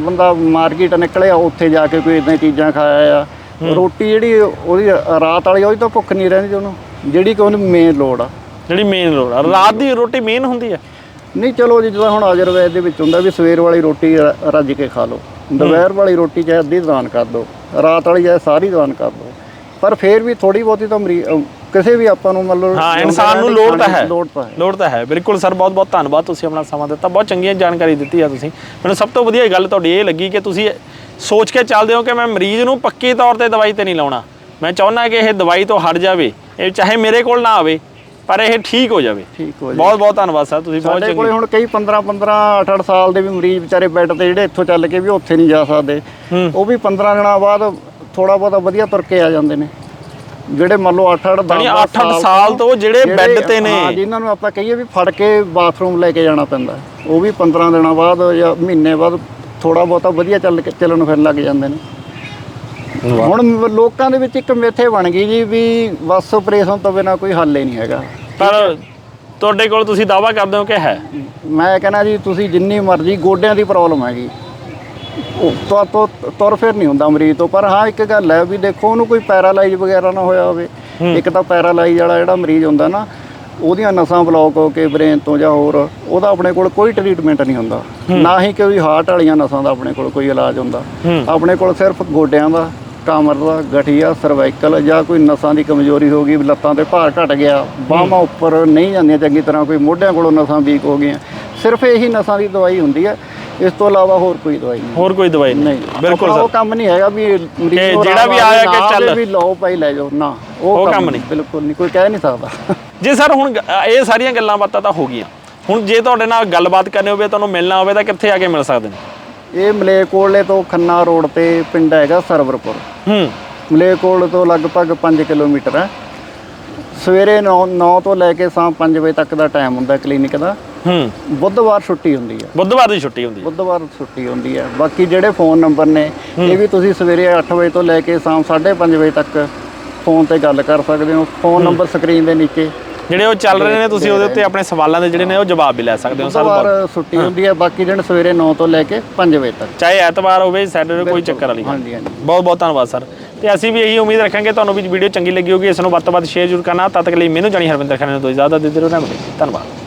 [SPEAKER 1] ਬੰਦਾ ਮਾਰਕੀਟ ਨਿਕਲਿਆ ਉੱਥੇ ਜਾ ਕੇ ਕੋਈ ਇਦਾਂ ਚੀਜ਼ਾਂ ਖਾਇਆ। ਆ ਰੋਟੀ ਜਿਹੜੀ ਉਹਦੀ ਰਾਤ ਵਾਲੀ ਉਹਦੀ ਤਾਂ ਭੁੱਖ ਨਹੀਂ ਰਹਿੰਦੀ ਉਹਨੂੰ। ਜਿਹੜੀ ਕਿ ਉਹਨੂੰ ਮੇਨ ਲੋੜ ਆ।
[SPEAKER 2] ਜਿਹੜੀ ਮੇਨ ਲੋੜ ਆ। ਰਾਤ ਦੀ ਰੋਟੀ ਮੇਨ ਹੁੰਦੀ ਹੈ
[SPEAKER 1] ਨਹੀਂ ਚਲੋ ਜੀ ਜਿੱਦਾਂ ਹੁਣ ਆਯੁਰਵੈਦ ਦੇ ਵਿੱਚ ਹੁੰਦਾ ਵੀ ਸਵੇਰ ਵਾਲੀ ਰੋਟੀ ਰ- ਰੱਜ ਕੇ ਖਾ ਲਓ। ਦੁਪਹਿਰ ਵਾਲੀ ਰੋਟੀ ਚਾਹੇ ਅੱਧੀ ਦਵਾਨ ਕਰ ਦਿਓ ਰਾਤ ਵਾਲੀ ਚਾਹੇ ਸਾਰੀ ਦਵਾਨ ਕਰ ਦਿਓ ਪਰ ਫੇਰ ਵੀ ਥੋੜੀ ਬਹੁਤੀ ਤਾਂ ਮਰੀ ਅਹ ਕਿਸੇ ਵੀ ਆਪਾਂ ਨੂੰ ਮਤਲਬ
[SPEAKER 2] ਹਾਂ ਇਨਸਾਨ ਨੂੰ ਤਾਂ ਹੈ।
[SPEAKER 1] ਲੋੜ ਤਾਂ ਹੈ।
[SPEAKER 2] ਲੋੜ ਤਾਂ ਹੈ। ਬਿਲਕੁਲ ਸਰ ਬਹੁਤ ਬਹੁਤ ਧੰਨਵਾਦ ਤੁਸੀਂ ਆਪਣਾ ਸਮਾਂ ਦਿੱਤਾ। ਬਹੁਤ ਚੰਗੀਆਂ ਜਾਣਕਾਰੀ ਦਿੱਤੀ ਆ ਤੁਸੀਂ। ਮੈਨੂੰ ਸਭ ਤੋਂ ਵਧੀਆ ਗੱਲ ਤੁਹਾਡੀ ਇਹ ਲੱਗੀ ਕਿ ਤੁਸੀਂ ਸੋਚ ਕੇ ਚੱਲਦੇ ਹੋ ਕਿ ਮੈਂ ਮਰੀਜ਼ ਨੂੰ ਪੱਕੀ ਤੌਰ ਤੇ ਦਵਾਈ ਤੇ ਨਹੀਂ ਲਾਉਣਾ। ਮੈਂ ਚਾਹੁੰਦਾ ਕਿ ਇਹ ਦਵਾਈ ਤੋਂ ਹਟ ਜਾਵੇ। ਇਹ ਚਾਹੇ ਮੇਰੇ ਕੋਲ ਨਾ ਆਵੇ ਪਰ ਇਹ ਠੀਕ ਹੋ ਜਾਵੇ।
[SPEAKER 1] ਠੀਕ ਹੋ ਜੀ
[SPEAKER 2] ਬਹੁਤ ਬਹੁਤ ਧੰਨਵਾਦ ਸਰ ਤੁਸੀਂ ਬਹੁਤ
[SPEAKER 1] ਸਾਡੇ ਕੋਲੇ ਹੁਣ ਕਈ 15 15 8 8 ਸਾਲ ਦੇ ਵੀ ਮਰੀਜ਼ ਵਿਚਾਰੇ ਬੈੱਡ ਤੇ ਜਿਹੜੇ ਇੱਥੋਂ ਚੱਲ ਕੇ ਵੀ ਉੱਥੇ ਨਹੀਂ ਜਾ ਸਕਦੇ। ਉਹ ਵੀ 15 ਦਿਨਾਂ ਬਾਅਦ ਥੋੜਾ ਬਹੁਤਾ ਵਧੀਆ ਤੁਰ ਕੇ ਆ ਜਾਂਦੇ ਨੇ। ਜਿਹੜੇ ਮੰਨ ਲਓ 8 8
[SPEAKER 2] ਯਾਨੀ 8-8 ਸਾਲ ਤੋਂ ਜਿਹੜੇ ਬੈੱਡ ਤੇ ਨੇ।
[SPEAKER 1] ਹਾਂ ਜਿਨ੍ਹਾਂ ਨੂੰ ਆਪਾਂ ਕਹੀਏ ਵੀ ਫੜ ਕੇ ਬਾਥਰੂਮ ਲੈ ਕੇ ਜਾਣਾ ਪੈਂਦਾ। ਉਹ ਵੀ 15 ਦਿਨਾਂ ਬਾਅਦ ਜਾਂ ਮਹੀਨੇ ਬਾਅਦ ਥੋੜਾ ਬਹੁਤਾ ਵਧੀਆ ਚੱਲ ਕੇ ਚੱਲਣ ਫਿਰਨ ਲੱਗ ਜਾਂਦੇ ਨੇ। ਹੁਣ ਲੋਕਾਂ ਦੇ ਵਿੱਚ ਇੱਕ ਮਿੱਥੇ ਬਣ ਗਈ ਜੀ ਵੀ ਬਸ ਆਪਰੇਸ਼ਨ ਤੋਂ ਬਿਨਾ ਕੋਈ ਹੱਲ ਹੀ ਨਹੀਂ ਹੈਗਾ।
[SPEAKER 2] ਪਰ ਤੁਹਾਡੇ ਕੋਲ ਤੁਸੀਂ ਦਾਵਾ ਕਰਦੇ ਹੋ ਕਿ ਹੈ?
[SPEAKER 1] ਮੈਂ ਕਹਿੰਦਾ ਜੀ ਤੁਸੀਂ ਜਿੰਨੀ ਮਰਜ਼ੀ ਗੋਡਿਆਂ ਦੀ ਪ੍ਰੋਬਲਮ ਹੈਗੀ। ਉਹ ਤੋਂ ਤੋਂ ਤੁਰ ਫਿਰ ਨਹੀਂ ਹੁੰਦਾ ਮਰੀਜ਼ ਤੋਂ। ਪਰ ਹਾਂ ਇੱਕ ਗੱਲ ਹੈ ਵੀ ਦੇਖੋ ਉਹਨੂੰ ਕੋਈ ਪੈਰਾਲਾਈਜ਼ ਵਗੈਰਾ ਨਾ ਹੋਇਆ ਹੋਵੇ। ਇੱਕ ਤਾਂ ਪੈਰਾਲਾਈਜ਼ ਵਾਲਾ ਜਿਹੜਾ ਮਰੀਜ਼ ਹੁੰਦਾ ਨਾ ਉਹਦੀਆਂ ਨਸਾਂ ਬਲੌਕ ਹੋ ਕੇ ਬ੍ਰੇਨ ਤੋਂ ਜਾਂ ਹੋਰ ਉਹਦਾ ਆਪਣੇ ਕੋਲ ਕੋਈ ਟ੍ਰੀਟਮੈਂਟ ਨਹੀਂ ਹੁੰਦਾ। ਨਾ ਹੀ ਕੋਈ ਹਾਰਟ ਵਾਲੀਆਂ ਨਸਾਂ ਦਾ ਆਪਣੇ ਕੋਲ ਕੋਈ ਇਲਾਜ ਹੁੰਦਾ। ਆਪਣੇ ਕੋਲ ਸਿਰਫ ਗੋਡਿਆਂ ਦਾ। ਕਮਰ ਦਾ ਗਠੀਆ ਸਰਵਾਈਕਲ ਜਾਂ ਕੋਈ ਨਸਾਂ ਦੀ ਕਮਜ਼ੋਰੀ ਹੋ ਗਈ ਲੱਤਾਂ ਤੇ ਭਾਰ ਘਟ ਗਿਆ ਬਾਹਾਂ ਉੱਪਰ ਨਹੀਂ ਜਾਂਦੀਆਂ ਚੰਗੀ ਤਰ੍ਹਾਂ ਕੋਈ ਮੋਢਿਆਂ ਕੋਲੋਂ ਨਸਾਂ ਵੀਕ ਹੋ ਗਈਆਂ। ਸਿਰਫ ਇਹੀ ਨਸਾਂ ਦੀ ਦਵਾਈ ਹੁੰਦੀ ਹੈ ਇਸ ਤੋਂ ਇਲਾਵਾ ਹੋਰ ਕੋਈ ਦਵਾਈ ਨਹੀਂ।
[SPEAKER 2] ਹੋਰ ਕੋਈ ਦਵਾਈ ਨਹੀਂ? ਬਿਲਕੁਲ ਸਰ।
[SPEAKER 1] ਉਹ ਕੰਮ ਨਹੀਂ ਹੈਗਾ ਵੀ ਮਰੀਜ਼
[SPEAKER 2] ਕਿ
[SPEAKER 1] ਨੂੰ
[SPEAKER 2] ਜਿਹੜਾ ਵੀ ਆਇਆ ਕਿ ਚੱਲ।
[SPEAKER 1] ਵੀ ਲਓ ਭਾਈ ਲੈ ਜਾਓ। ਨਾ
[SPEAKER 2] ਉਹ ਕੰਮ ਨਹੀਂ।
[SPEAKER 1] ਬਿਲਕੁਲ ਨਹੀਂ। ਕੋਈ ਕਹਿ ਨਹੀਂ ਸਕਦਾ।
[SPEAKER 2] ਜੇ ਸਰ ਹੁਣ ਇਹ ਸਾਰੀਆਂ ਗੱਲਾਂ ਬਾਤਾਂ ਤਾਂ ਹੋ ਗਈਆਂ। ਹੁਣ ਜੇ ਤੁਹਾਡੇ ਨਾਲ ਗੱਲਬਾਤ ਕਰਨੀ ਹੋਵੇ ਤੁਹਾਨੂੰ ਮਿਲਣਾ ਹੋਵੇ ਤਾਂ ਕਿੱਥੇ ਆ ਕੇ ਮਿਲ ਸਕਦੇ ਨੇ?
[SPEAKER 1] ਇਹ ਮਲੇਕੋਲੇ ਤੋਂ ਖੰਨਾ ਰੋਡ ਤੇ ਪਿੰਡ ਹੈਗਾ ਸਰਵਰਪੁਰ।
[SPEAKER 2] ਹੂੰ।
[SPEAKER 1] ਮਲੇਕੋਲ ਤੋਂ ਲਗਭਗ 5 ਕਿਲੋਮੀਟਰ ਹੈ। ਸਵੇਰੇ 9 9 ਤੋਂ ਲੈ ਕੇ ਸ਼ਾਮ 5 ਵਜੇ ਤੱਕ ਦਾ ਟਾਈਮ ਹੁੰਦਾ ਕਲੀਨਿਕ ਦਾ।
[SPEAKER 2] ਹੂੰ।
[SPEAKER 1] ਬੁੱਧਵਾਰ ਛੁੱਟੀ ਹੁੰਦੀ ਹੈ।
[SPEAKER 2] ਬੁੱਧਵਾਰ ਦੀ ਛੁੱਟੀ ਹੁੰਦੀ ਹੈ।
[SPEAKER 1] ਬੁੱਧਵਾਰ ਛੁੱਟੀ ਹੁੰਦੀ ਹੈ। ਬਾਕੀ ਜਿਹੜੇ ਫੋਨ ਨੰਬਰ ਨੇ ਇਹ ਵੀ ਤੁਸੀਂ ਸਵੇਰੇ 8 ਵਜੇ ਤੋਂ ਲੈ ਕੇ ਸ਼ਾਮ 5:30 ਵਜੇ ਤੱਕ ਫੋਨ ਤੇ ਗੱਲ ਕਰ ਸਕਦੇ ਹੋ। ਫੋਨ ਨੰਬਰ ਸਕਰੀਨ ਦੇ ਨੀਚੇ।
[SPEAKER 2] ਜਿਹੜੇ ਉਹ ਚੱਲ ਰਹੇ ਨੇ ਤੁਸੀਂ ਉਹਦੇ ਉੱਤੇ ਆਪਣੇ ਸਵਾਲਾਂ ਦੇ ਜਿਹੜੇ ਨੇ ਉਹ ਜਵਾਬ ਵੀ ਲੈ ਸਕਦੇ ਹੋ ਸਰ
[SPEAKER 1] ਬੁੱਧਵਾਰ ਛੁੱਟੀ ਹੁੰਦੀ ਹੈ ਬਾਕੀ ਦਿਨ ਸਵੇਰੇ 9 ਤੋਂ ਲੈ ਕੇ 5 ਵਜੇ ਤੱਕ।
[SPEAKER 2] ਚਾਹੇ ਐਤਵਾਰ ਹੋਵੇ ਸੈਟਰਡੇ ਕੋਈ ਚੱਕਰ ਵਾਲੀ
[SPEAKER 1] ਹਾਂਜੀ ਹਾਂਜੀ।
[SPEAKER 2] ਬਹੁਤ ਬਹੁਤ ਧੰਨਵਾਦ ਸਰ। ਤੇ ਅਸੀਂ ਵੀ ਇਹੀ ਉਮੀਦ ਰੱਖਾਂਗੇ ਤੁਹਾਨੂੰ ਵੀ ਵੀਡੀਓ ਚੰਗੀ ਲੱਗੀ ਹੋਗੀ ਇਸ ਨੂੰ ਵੱਧ ਤੋਂ ਵੱਧ ਸ਼ੇਅਰ ਜ਼ਰੂਰ ਕਰਨਾ। ਤਦ ਤੱਕ ਲਈ ਮੈਨੂੰ ਜਾਣੀ ਹਰਵਿੰਦਰ ਖਾਨ ਨੂੰ ਦੋ ਇਜਾਜ਼ਤ ਦੇ ਦਿਓ ਰਹਿਮਤ ਧੰਨਵਾਦ।